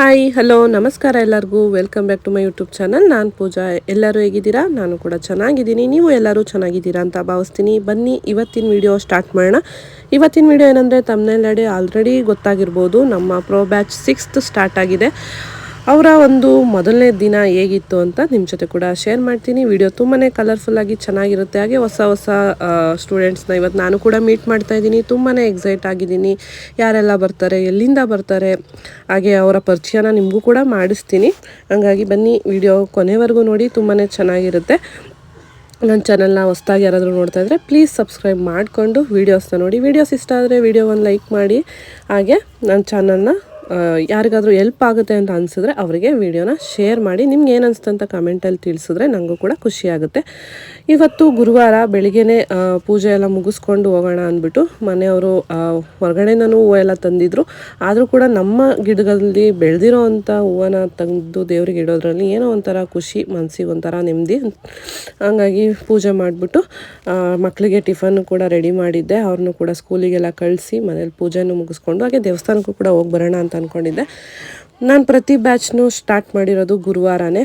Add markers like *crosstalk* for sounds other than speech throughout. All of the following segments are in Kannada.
ಹಾಯ್ ಹಲೋ ನಮಸ್ಕಾರ ಎಲ್ಲರಿಗೂ. Welcome back to my YouTube channel ನಾನು ಪೂಜಾ. ಎಲ್ಲರೂ ಹೇಗಿದ್ದೀರಾ? ನಾನು ಕೂಡ ಚೆನ್ನಾಗಿದ್ದೀನಿ. ನೀವು ಎಲ್ಲರೂ ಚೆನ್ನಾಗಿದ್ದೀರಾ ಅಂತ ಭಾವಿಸ್ತೀನಿ. ಬನ್ನಿ, ಇವತ್ತಿನ ವಿಡಿಯೋ ಸ್ಟಾರ್ಟ್ ಮಾಡೋಣ. ಇವತ್ತಿನ ವಿಡಿಯೋ ಏನಂದರೆ ತಮ್ಮನೆಲ್ಲಡೆ ಆಲ್ರೆಡಿ ಗೊತ್ತಾಗಿರ್ಬೋದು. ನಮ್ಮ ಪ್ರೋ ಬ್ಯಾಚ್ ಸಿಕ್ಸ್ತ್ ಸ್ಟಾರ್ಟ್ ಆಗಿದೆ. ಅವರ ಒಂದು ಮೊದಲನೇ ದಿನ ಹೇಗಿತ್ತು ಅಂತ ನಿಮ್ಮ ಜೊತೆ ಕೂಡ ಶೇರ್ ಮಾಡ್ತೀನಿ. ವಿಡಿಯೋ ತುಂಬಾ ಕಲರ್ಫುಲ್ಲಾಗಿ ಚೆನ್ನಾಗಿರುತ್ತೆ. ಹಾಗೆ ಹೊಸ ಹೊಸ ಸ್ಟೂಡೆಂಟ್ಸ್ನ ಇವತ್ತು ನಾನು ಕೂಡ ಮೀಟ್ ಮಾಡ್ತಾ ಇದ್ದೀನಿ. ತುಂಬಾ ಎಕ್ಸೈಟ್ ಆಗಿದ್ದೀನಿ. ಯಾರೆಲ್ಲ ಬರ್ತಾರೆ, ಎಲ್ಲಿಂದ ಬರ್ತಾರೆ, ಹಾಗೆ ಅವರ ಪರಿಚಯನ ನಿಮಗೂ ಕೂಡ ಮಾಡಿಸ್ತೀನಿ. ಹಂಗಾಗಿ ಬನ್ನಿ ವಿಡಿಯೋ ಕೊನೆವರೆಗೂ ನೋಡಿ. ತುಂಬಾ ಚೆನ್ನಾಗಿರುತ್ತೆ. ನನ್ನ ಚಾನಲ್ನ ಹೊಸ್ದಾಗಿ ಯಾರಾದರೂ ನೋಡ್ತಾ ಇದ್ದರೆ ಪ್ಲೀಸ್ ಸಬ್ಸ್ಕ್ರೈಬ್ ಮಾಡಿಕೊಂಡು ವೀಡಿಯೋಸ್ನ ನೋಡಿ. ವೀಡಿಯೋಸ್ ಇಷ್ಟ ಆದರೆ ವೀಡಿಯೋ ಒಂದು ಲೈಕ್ ಮಾಡಿ. ಹಾಗೆ ನನ್ನ ಚಾನಲ್ನ ಯಾರಿಗಾದರೂ ಎಲ್ಪ್ ಆಗುತ್ತೆ ಅಂತ ಅನಿಸಿದ್ರೆ ಅವರಿಗೆ ವಿಡಿಯೋನ ಶೇರ್ ಮಾಡಿ. ನಿಮ್ಗೆ ಏನು ಅನಿಸ್ತು ಅಂತ ಕಮೆಂಟಲ್ಲಿ ತಿಳಿಸಿದ್ರೆ ನನಗೂ ಕೂಡ ಖುಷಿಯಾಗುತ್ತೆ ಇವತ್ತು ಗುರುವಾರ ಬೆಳಿಗ್ಗೆನೇ ಪೂಜೆ ಎಲ್ಲ ಮುಗಿಸ್ಕೊಂಡು ಹೋಗೋಣ ಅಂದ್ಬಿಟ್ಟು ಮನೆಯವರು ಹೊರಗಡೆನೂ ಹೂವು ಎಲ್ಲ ತಂದಿದ್ರು. ಆದರೂ ಕೂಡ ನಮ್ಮ ಗಿಡಗಳಲ್ಲಿ ಬೆಳೆದಿರೋ ಅಂಥ ಹೂವನ್ನ ತಂದು ದೇವ್ರಿಗೆ ಇಡೋದ್ರಲ್ಲಿ ಏನೋ ಒಂಥರ ಖುಷಿ ಮನಸ್ಸಿಗೆ ಒಂಥರ ನೆಮ್ಮದಿ ಹಂಗಾಗಿ ಪೂಜೆ ಮಾಡಿಬಿಟ್ಟು ಮಕ್ಕಳಿಗೆ ಟಿಫನ್ ಕೂಡ ರೆಡಿ ಮಾಡಿದ್ದೆ. ಅವ್ರನ್ನೂ ಕೂಡ ಸ್ಕೂಲಿಗೆಲ್ಲ ಕಳಿಸಿ ಮನೇಲಿ ಪೂಜೆನೂ ಮುಗಿಸ್ಕೊಂಡು, ಹಾಗೆ ದೇವಸ್ಥಾನಕ್ಕೂ ಕೂಡ ಹೋಗಿ ಬರೋಣ ಅಂತ ಅಂದ್ಕೊಂಡಿದ್ದೆ ನಾನು ಪ್ರತಿ ಬ್ಯಾಚ್ನು ಸ್ಟಾರ್ಟ್ ಮಾಡಿರೋದು ಗುರುವಾರನೇ.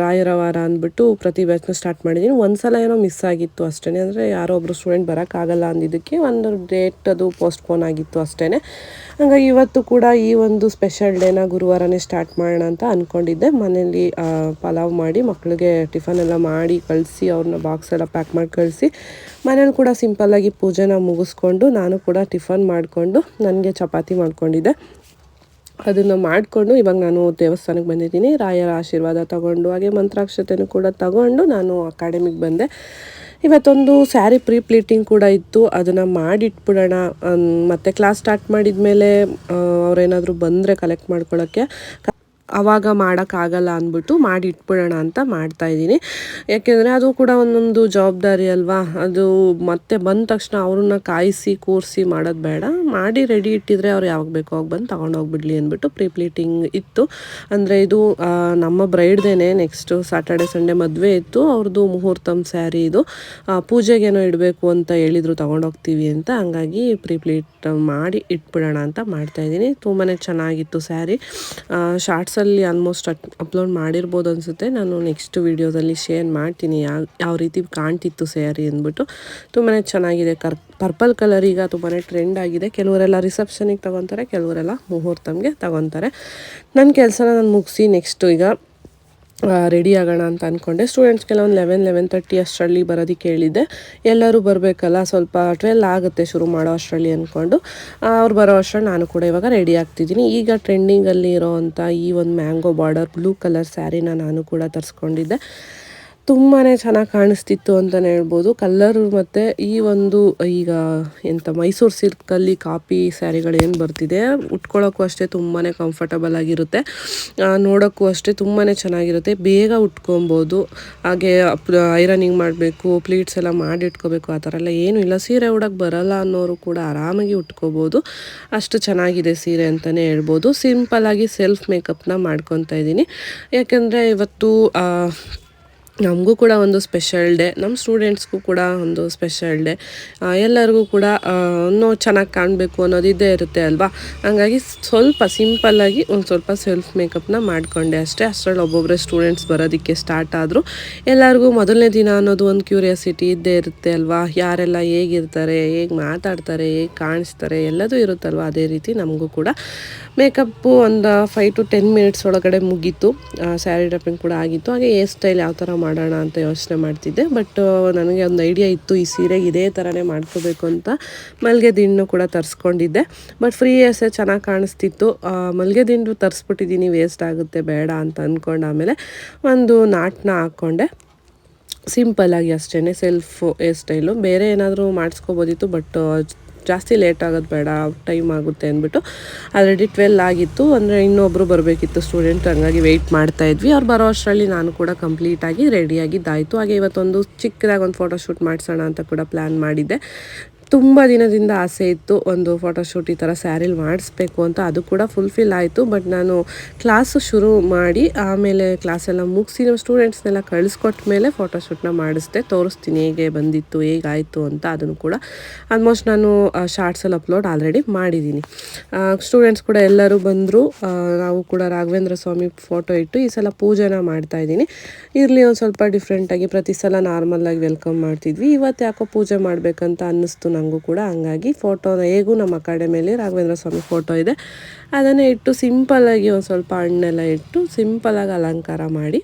ರಾಯರ ವಾರ ಅಂದ್ಬಿಟ್ಟು ಪ್ರತಿ ಬ್ಯಾಚ್ನೂ ಸ್ಟಾರ್ಟ್ ಮಾಡಿದ್ದೀನಿ ಒಂದು ಸಲ ಏನೋ ಮಿಸ್ ಆಗಿತ್ತು ಅಷ್ಟೇ ಅಂದರೆ ಯಾರೋ ಒಬ್ಬರು ಸ್ಟೂಡೆಂಟ್ ಬರೋಕ್ಕಾಗಲ್ಲ ಅಂದಿದ್ದಕ್ಕೆ ಒಂದು ಡೇಟ್ ಅದು ಪೋಸ್ಟ್ಪೋನ್ ಆಗಿತ್ತು ಅಷ್ಟೇ ಹಂಗಾಗಿ ಇವತ್ತು ಕೂಡ ಈ ಒಂದು ಸ್ಪೆಷಲ್ ಡೇನ ಗುರುವಾರನೇ ಸ್ಟಾರ್ಟ್ ಮಾಡೋಣ ಅಂತ ಅಂದ್ಕೊಂಡಿದ್ದೆ ಮನೇಲಿ ಪಲಾವ್ ಮಾಡಿ ಮಕ್ಕಳಿಗೆ ಟಿಫನ್ ಎಲ್ಲ ಮಾಡಿ, ಕಳಿಸಿ ಅವ್ರನ್ನ ಬಾಕ್ಸ್ ಎಲ್ಲ ಪ್ಯಾಕ್ ಮಾಡಿ, ಕಳಿಸಿ, ಮನೇಲಿ ಕೂಡ ಸಿಂಪಲ್ಲಾಗಿ ಪೂಜೆನ ಮುಗಿಸ್ಕೊಂಡು ನಾನು ಕೂಡ ಟಿಫನ್ ಮಾಡಿಕೊಂಡು ನನಗೆ ಚಪಾತಿ ಮಾಡ್ಕೊಂಡಿದ್ದೆ. ಅದನ್ನು ಮಾಡಿಕೊಂಡು ಇವಾಗ ನಾನು ದೇವಸ್ಥಾನಕ್ಕೆ ಬಂದಿದ್ದೀನಿ. ರಾಯರ ಆಶೀರ್ವಾದ ತಗೊಂಡು, ಹಾಗೆ ಮಂತ್ರಾಕ್ಷತೆನೂ ಕೂಡ ತಗೊಂಡು ನಾನು ಅಕಾಡೆಮಿಗೆ ಬಂದೆ. ಇವತ್ತೊಂದು ಸ್ಯಾರಿ ಪ್ರೀ ಪ್ಲೀಟಿಂಗ್ ಕೂಡ ಇತ್ತು. ಅದನ್ನು ಮಾಡಿಟ್ಬಿಡೋಣ. ಮತ್ತು ಕ್ಲಾಸ್ ಸ್ಟಾರ್ಟ್ ಮಾಡಿದ ಮೇಲೆ ಅವರೇನಾದರೂ ಬಂದರೆ ಕಲೆಕ್ಟ್ ಮಾಡ್ಕೊಳ್ಳೋಕ್ಕೆ ಆವಾಗ ಮಾಡೋಕ್ಕಾಗಲ್ಲ ಅಂದ್ಬಿಟ್ಟು ಮಾಡಿ ಇಟ್ಬಿಡೋಣ ಅಂತ ಮಾಡ್ತಾ ಇದ್ದೀನಿ. ಯಾಕೆಂದರೆ ಅದು ಕೂಡ ಒಂದೊಂದು ಜವಾಬ್ದಾರಿ ಅಲ್ವಾ? ಅದು ಮತ್ತೆ ಬಂದ ತಕ್ಷಣ ಅವ್ರನ್ನ ಕಾಯಿಸಿ, ಕೂರಿಸಿ ಮಾಡೋದು ಬೇಡ. ಮಾಡಿ ರೆಡಿ ಇಟ್ಟಿದ್ರೆ ಅವ್ರು ಯಾವಾಗ ಬೇಕೋ ಅವಾಗ ಬಂದು ತೊಗೊಂಡೋಗ್ಬಿಡ್ಲಿ ಅಂದ್ಬಿಟ್ಟು ಪ್ರೀಪ್ಲೀಟಿಂಗ್ ಇತ್ತು. ಅಂದರೆ ಇದು ನಮ್ಮ ಬ್ರೈಡ್ದೇನೆ ನೆಕ್ಸ್ಟು ಸಾಟರ್ಡೆ ಸಂಡೇ ಮದುವೆ ಇತ್ತು. ಅವ್ರದ್ದು ಮುಹೂರ್ತಮ್ ಸ್ಯಾರಿ ಇದು. ಪೂಜೆಗೇನೋ ಇಡಬೇಕು ಅಂತ ಹೇಳಿದರು ತೊಗೊಂಡೋಗ್ತೀವಿ ಅಂತ. ಹಂಗಾಗಿ ಪ್ರೀಪ್ಲೀಟ್ ಮಾಡಿ ಇಟ್ಬಿಡೋಣ ಅಂತ ಮಾಡ್ತಾಯಿದ್ದೀನಿ ತುಂಬಾ ಚೆನ್ನಾಗಿತ್ತು ಸ್ಯಾರಿ ಶಾರ್ಟ್ಸ್ ಅಲ್ಲಿ ಆಲ್ಮೋಸ್ಟ್ ಅಪ್ಲೋಡ್ ಮಾಡಿರ್ಬೋದು ಅನಿಸುತ್ತೆ. ನಾನು ನೆಕ್ಸ್ಟ್ ವೀಡಿಯೋದಲ್ಲಿ ಶೇರ್ ಮಾಡ್ತೀನಿ. ಯಾವ ಯಾವ ರೀತಿ ಕಾಣ್ತಿತ್ತು ಸ್ಯಾರಿ ಅಂದ್ಬಿಟ್ಟು. ತುಂಬಾ ಚೆನ್ನಾಗಿದೆ. ಕರ್ ಪರ್ಪಲ್ ಕಲರ್ ಈಗ ತುಂಬಾ ಟ್ರೆಂಡ್ ಆಗಿದೆ. ಕೆಲವರೆಲ್ಲ ರಿಸೆಪ್ಷನಿಗೆ ತಗೊತಾರೆ, ಕೆಲವರೆಲ್ಲ ಮುಹೂರ್ತಮ್ಗೆ ತಗೊತಾರೆ. ನನ್ನ ಕೆಲಸನ ನಾನು ಮುಗಿಸಿ ನೆಕ್ಸ್ಟು ಈಗ ರೆಡಿ ಆಗೋಣ ಅಂತ ಅಂದ್ಕೊಂಡೆ ಸ್ಟೂಡೆಂಟ್ಸ್ಗೆಲ್ಲ ಒಂದು ಲೆವೆನ್ ಲೆವೆನ್ ತರ್ಟಿ ಅಷ್ಟರಲ್ಲಿ ಬರೋದಕ್ಕೆ ಹೇಳಿದ್ದೆ ಎಲ್ಲರೂ ಬರಬೇಕಲ್ಲ, ಸ್ವಲ್ಪ ಟ್ವೆಲ್ ಆಗುತ್ತೆ ಶುರು ಮಾಡೋ ಅಷ್ಟರಲ್ಲಿ ಅಂದ್ಕೊಂಡು ಅವ್ರು ಬರೋ ಅಷ್ಟರಲ್ಲಿ ನಾನು ಕೂಡ ಇವಾಗ ರೆಡಿ ಆಗ್ತಿದ್ದೀನಿ. ಈಗ ಟ್ರೆಂಡಿಂಗಲ್ಲಿ ಇರೋ ಅಂಥ ಈ ಒಂದು ಮ್ಯಾಂಗೋ ಬಾರ್ಡರ್ ಬ್ಲೂ ಕಲರ್ ಸ್ಯಾರಿನ ನಾನು ಕೂಡ ತರಿಸ್ಕೊಂಡಿದ್ದೆ. ತುಂಬಾ ಚೆನ್ನಾಗಿ ಕಾಣಿಸ್ತಿತ್ತು ಅಂತಲೇ ಹೇಳ್ಬೋದು. ಕಲ್ಲರ್ ಮತ್ತು ಈ ಒಂದು, ಈಗ ಎಂಥ ಮೈಸೂರು ಸಿಲ್ಕಲ್ಲಿ ಕಾಪಿ ಸ್ಯಾರಿಗಳೇನು ಬರ್ತಿದೆ ಉಟ್ಕೊಳ್ಳೋಕ್ಕೂ ಅಷ್ಟೇ ತುಂಬಾ ಕಂಫರ್ಟಬಲ್ ಆಗಿರುತ್ತೆ. ನೋಡೋಕ್ಕೂ ಅಷ್ಟೇ ತುಂಬಾ ಚೆನ್ನಾಗಿರುತ್ತೆ. ಬೇಗ ಉಟ್ಕೊಬೋದು. ಹಾಗೆ ಐರನಿಂಗ್ ಮಾಡಬೇಕು ಪ್ಲೀಟ್ಸ್ ಎಲ್ಲ ಮಾಡಿ ಇಟ್ಕೋಬೇಕು ಆ ಥರ ಎಲ್ಲ ಏನೂ ಇಲ್ಲ. ಸೀರೆ ಉಡೋಕ್ಕೆ ಬರಲ್ಲ ಅನ್ನೋರು ಕೂಡ ಆರಾಮಾಗಿ ಉಟ್ಕೋಬೋದು. ಅಷ್ಟು ಚೆನ್ನಾಗಿದೆ ಸೀರೆ ಅಂತಲೇ ಹೇಳ್ಬೋದು. ಸಿಂಪಲ್ಲಾಗಿ ಸೆಲ್ಫ್ ಮೇಕಪ್ನ ಮಾಡ್ಕೊತಾ ಇದ್ದೀನಿ. ಯಾಕೆಂದರೆ ಇವತ್ತು ನಮಗೂ ಕೂಡ ಒಂದು ಸ್ಪೆಷಲ್ ಡೇ ನಮ್ಮ ಸ್ಟೂಡೆಂಟ್ಸ್ಗೂ ಕೂಡ ಒಂದು ಸ್ಪೆಷಲ್ ಡೇ ಎಲ್ಲರಿಗೂ ಕೂಡ ಇನ್ನೂ ಚೆನ್ನಾಗಿ ಕಾಣಬೇಕು ಅನ್ನೋದು ಇದ್ದೇ ಇರುತ್ತೆ ಅಲ್ವಾ? ಹಂಗಾಗಿ ಸ್ವಲ್ಪ ಸಿಂಪಲ್ಲಾಗಿ ಒಂದು ಸ್ವಲ್ಪ ಸೆಲ್ಫ್ ಮೇಕಪ್ನ ಮಾಡಿಕೊಂಡೆ ಅಷ್ಟೇ. ಅಷ್ಟರಲ್ಲಿ ಒಬ್ಬೊಬ್ಬರೇ ಸ್ಟೂಡೆಂಟ್ಸ್ ಬರೋದಕ್ಕೆ ಸ್ಟಾರ್ಟ್ ಆದರೂ. ಎಲ್ಲರಿಗೂ ಮೊದಲನೇ ದಿನ ಅನ್ನೋದು ಒಂದು ಕ್ಯೂರಿಯಾಸಿಟಿ ಇದ್ದೇ ಇರುತ್ತೆ ಅಲ್ವಾ? ಯಾರೆಲ್ಲ ಹೇಗಿರ್ತಾರೆ, ಹೇಗೆ ಮಾತಾಡ್ತಾರೆ, ಹೇಗೆ ಕಾಣಿಸ್ತಾರೆ, ಎಲ್ಲದೂ ಇರುತ್ತಲ್ವ? ಅದೇ ರೀತಿ ನಮಗೂ ಕೂಡ. ಮೇಕಪ್ಪು ಒಂದು ಫೈವ್ ಟು ಟೆನ್ ಮಿನಿಟ್ಸ್ ಒಳಗಡೆ ಮುಗೀತು. ಸ್ಯಾರಿ ಡ್ರಪ್ಪಿಂಗ್ ಕೂಡ ಆಗಿತ್ತು. ಹಾಗೆ ಹೇರ್ ಸ್ಟೈಲ್ ಯಾವ ಥರ ಮಾಡೋಣ ಅಂತ ಯೋಚನೆ ಮಾಡ್ತಿದ್ದೆ. ಬಟ್ ನನಗೆ ಒಂದು ಐಡಿಯಾ ಇತ್ತು, ಈ ಸೀರೆಗೆ ಇದೇ ಥರನೇ ಮಾಡ್ಕೋಬೇಕು ಅಂತ ಮಲ್ಲಿಗೆ ದಿಂಡು ಕೂಡ ತರಿಸ್ಕೊಂಡಿದ್ದೆ. ಬಟ್ ಫ್ರೀ ಏರ್ಸೇ ಚೆನ್ನಾಗಿ ಕಾಣಿಸ್ತಿತ್ತು. ಮಲ್ಲಿಗೆ ದಿಂಡು ತರಿಸ್ಬಿಟ್ಟಿದ್ದೀನಿ ವೇಸ್ಟ್ ಆಗುತ್ತೆ, ಬೇಡ ಅಂತ ಅಂದ್ಕೊಂಡು ಆಮೇಲೆ ಒಂದು ನಾಟನ್ನ ಹಾಕ್ಕೊಂಡೆ ಸಿಂಪಲ್ಲಾಗಿ ಅಷ್ಟೇ ಸೆಲ್ಫ್ ಹೇರ್ ಸ್ಟೈಲು ಬೇರೆ ಏನಾದರೂ ಮಾಡಿಸ್ಕೋಬೋದಿತ್ತು ಬಟ್ ಜಾಸ್ತಿ ಲೇಟ್ ಆಗೋದು ಬೇಡ ಟೈಮ್ ಆಗುತ್ತೆ ಅಂದ್ಬಿಟ್ಟು. ಆಲ್ರೆಡಿ ಟ್ವೆಲ್ ಆಗಿತ್ತು, ಅಂದರೆ ಇನ್ನೊಬ್ಬರು ಬರಬೇಕಿತ್ತು ಸ್ಟೂಡೆಂಟ್ ಹಂಗಾಗಿ ವೆಯ್ಟ್ ಮಾಡ್ತಾ ಇದ್ವಿ. ಅವ್ರು ಬರೋ ಅಷ್ಟರಲ್ಲಿ ನಾನು ಕೂಡ ಕಂಪ್ಲೀಟಾಗಿ ರೆಡಿಯಾಗಿದ್ದಾಯಿತು ಹಾಗೆ ಇವತ್ತೊಂದು ಚಿಕ್ಕದಾಗಿ ಒಂದು ಫೋಟೋ ಶೂಟ್ ಮಾಡಿಸೋಣ ಅಂತ ಕೂಡ ಪ್ಲ್ಯಾನ್ ಮಾಡಿದ್ದೆ. ತುಂಬ ದಿನದಿಂದ ಆಸೆ ಇತ್ತು ಒಂದು ಫೋಟೋಶೂಟ್ ಈ ಥರ ಸ್ಯಾರಿಲಿ ಮಾಡಿಸ್ಬೇಕು ಅಂತ. ಅದು ಕೂಡ ಫುಲ್ಫಿಲ್ ಆಯಿತು ಬಟ್ ನಾನು ಕ್ಲಾಸು ಶುರು ಮಾಡಿ ಆಮೇಲೆ ಕ್ಲಾಸೆಲ್ಲ ಮುಗಿಸಿ ನಮ್ಮ ಸ್ಟೂಡೆಂಟ್ಸ್ನೆಲ್ಲ ಕಳಿಸ್ಕೊಟ್ಟ ಮೇಲೆ ಫೋಟೋಶೂಟ್ನ ಮಾಡಿಸ್ದೆ. ತೋರಿಸ್ತೀನಿ ಹೇಗೆ ಬಂದಿತ್ತು, ಹೇಗಾಯಿತು ಅಂತ ಅದನ್ನು ಕೂಡ ಆಲ್ಮೋಸ್ಟ್ ನಾನು ಶಾರ್ಟ್ಸಲ್ಲಿ ಅಪ್ಲೋಡ್ ಆಲ್ರೆಡಿ ಮಾಡಿದ್ದೀನಿ. ಸ್ಟೂಡೆಂಟ್ಸ್ ಕೂಡ ಎಲ್ಲರೂ ಬಂದರು. ನಾವು ಕೂಡ ರಾಘವೇಂದ್ರ ಸ್ವಾಮಿ ಫೋಟೋ ಇಟ್ಟು ಈ ಸಲ ಪೂಜೆನ ಮಾಡ್ತಾಯಿದ್ದೀನಿ ಇರಲಿ ಒಂದು ಸ್ವಲ್ಪ ಡಿಫ್ರೆಂಟಾಗಿ ಪ್ರತಿ ಸಲ ನಾರ್ಮಲಾಗಿ ವೆಲ್ಕಮ್ ಮಾಡ್ತಿದ್ವಿ. ಇವತ್ತು ಯಾಕೋ ಪೂಜೆ ಮಾಡಬೇಕಂತ ಅನ್ನಿಸ್ತು ನನಗೂ ಕೂಡ ಹಂಗಾಗಿ ಫೋಟೋನ ಹೇಗೂ ನಮ್ಮ ಅಕಾಡೆಮಿಯಲ್ಲಿ ರಾಘವೇಂದ್ರ ಸ್ವಾಮಿ ಫೋಟೋ ಇದೆ. ಅದನ್ನೇ ಇಟ್ಟು ಸಿಂಪಲ್ಲಾಗಿ ಒಂದು ಸ್ವಲ್ಪ ಹಣ್ಣೆಲ್ಲ ಇಟ್ಟು ಸಿಂಪಲಾಗಿ ಅಲಂಕಾರ ಮಾಡಿ.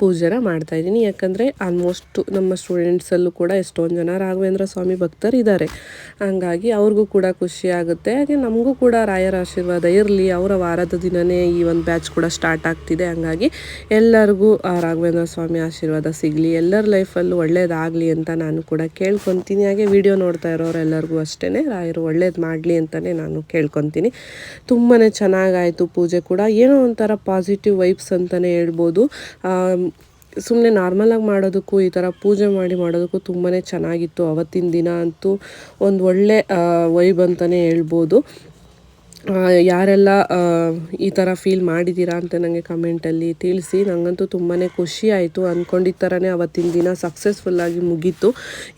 ಪೂಜೆನ ಮಾಡ್ತಾ ಇದ್ದೀನಿ. ಯಾಕಂದರೆ ಆಲ್ಮೋಸ್ಟ್ ನಮ್ಮ ಸ್ಟೂಡೆಂಟ್ಸಲ್ಲೂ ಕೂಡ ಎಷ್ಟೊಂದು ಜನ ರಾಘವೇಂದ್ರ ಸ್ವಾಮಿ ಭಕ್ತರು ಇದ್ದಾರೆ ಹಂಗಾಗಿ ಅವ್ರಿಗೂ ಕೂಡ ಖುಷಿ ಆಗುತ್ತೆ. ಹಾಗೆ ನಮಗೂ ಕೂಡ ರಾಯರ ಆಶೀರ್ವಾದ ಇರಲಿ. ಅವರ ವಾರದ ದಿನವೇ ಈ ಒಂದು ಬ್ಯಾಚ್ ಕೂಡ ಸ್ಟಾರ್ಟ್ ಆಗ್ತಿದೆ. ಹಂಗಾಗಿ ಎಲ್ಲರಿಗೂ ರಾಘವೇಂದ್ರ ಸ್ವಾಮಿ ಆಶೀರ್ವಾದ ಸಿಗಲಿ. ಎಲ್ಲರ ಲೈಫಲ್ಲೂ ಒಳ್ಳೇದಾಗಲಿ ಅಂತ ನಾನು ಕೂಡ ಕೇಳ್ಕೊತೀನಿ. ಹಾಗೆ ವಿಡಿಯೋ ನೋಡ್ತಾ ಇರೋರೆಲ್ಲರಿಗೂ ಅಷ್ಟೇ ರಾಯರು ಒಳ್ಳೇದು ಮಾಡಲಿ ಅಂತಲೇ ನಾನು ಕೇಳ್ಕೊತೀನಿ. ತುಂಬಾ ಚೆನ್ನಾಗಾಯಿತು ಪೂಜೆ ಕೂಡ. ಏನೋ ಒಂಥರ ಪಾಸಿಟಿವ್ ವೈಬ್ಸ್ ಅಂತಲೇ ಹೇಳ್ಬೋದು. ಸುಮ್ಮನೆ ನಾರ್ಮಲಾಗಿ ಮಾಡೋದಕ್ಕೂ ಈ ಥರ ಪೂಜೆ ಮಾಡಿ ಮಾಡೋದಕ್ಕೂ ತುಂಬಾ ಚೆನ್ನಾಗಿತ್ತು ಅವತ್ತಿನ ದಿನ ಅಂತೂ ಒಂದು ಒಳ್ಳೆ ವೈಬ್ ಅಂತಲೇ ಹೇಳ್ಬೋದು. ಯಾರೆಲ್ಲ ಈ ಥರ ಫೀಲ್ ಮಾಡಿದ್ದೀರಾ ಅಂತ ನನಗೆ ಕಮೆಂಟಲ್ಲಿ ತಿಳಿಸಿ. ನನಗಂತೂ ತುಂಬಾ ಖುಷಿ ಆಯಿತು. ಅಂದ್ಕೊಂಡಿದ್ದ ಥರನೇ ಅವತ್ತಿನ ದಿನ ಸಕ್ಸಸ್ಫುಲ್ಲಾಗಿ ಮುಗೀತು.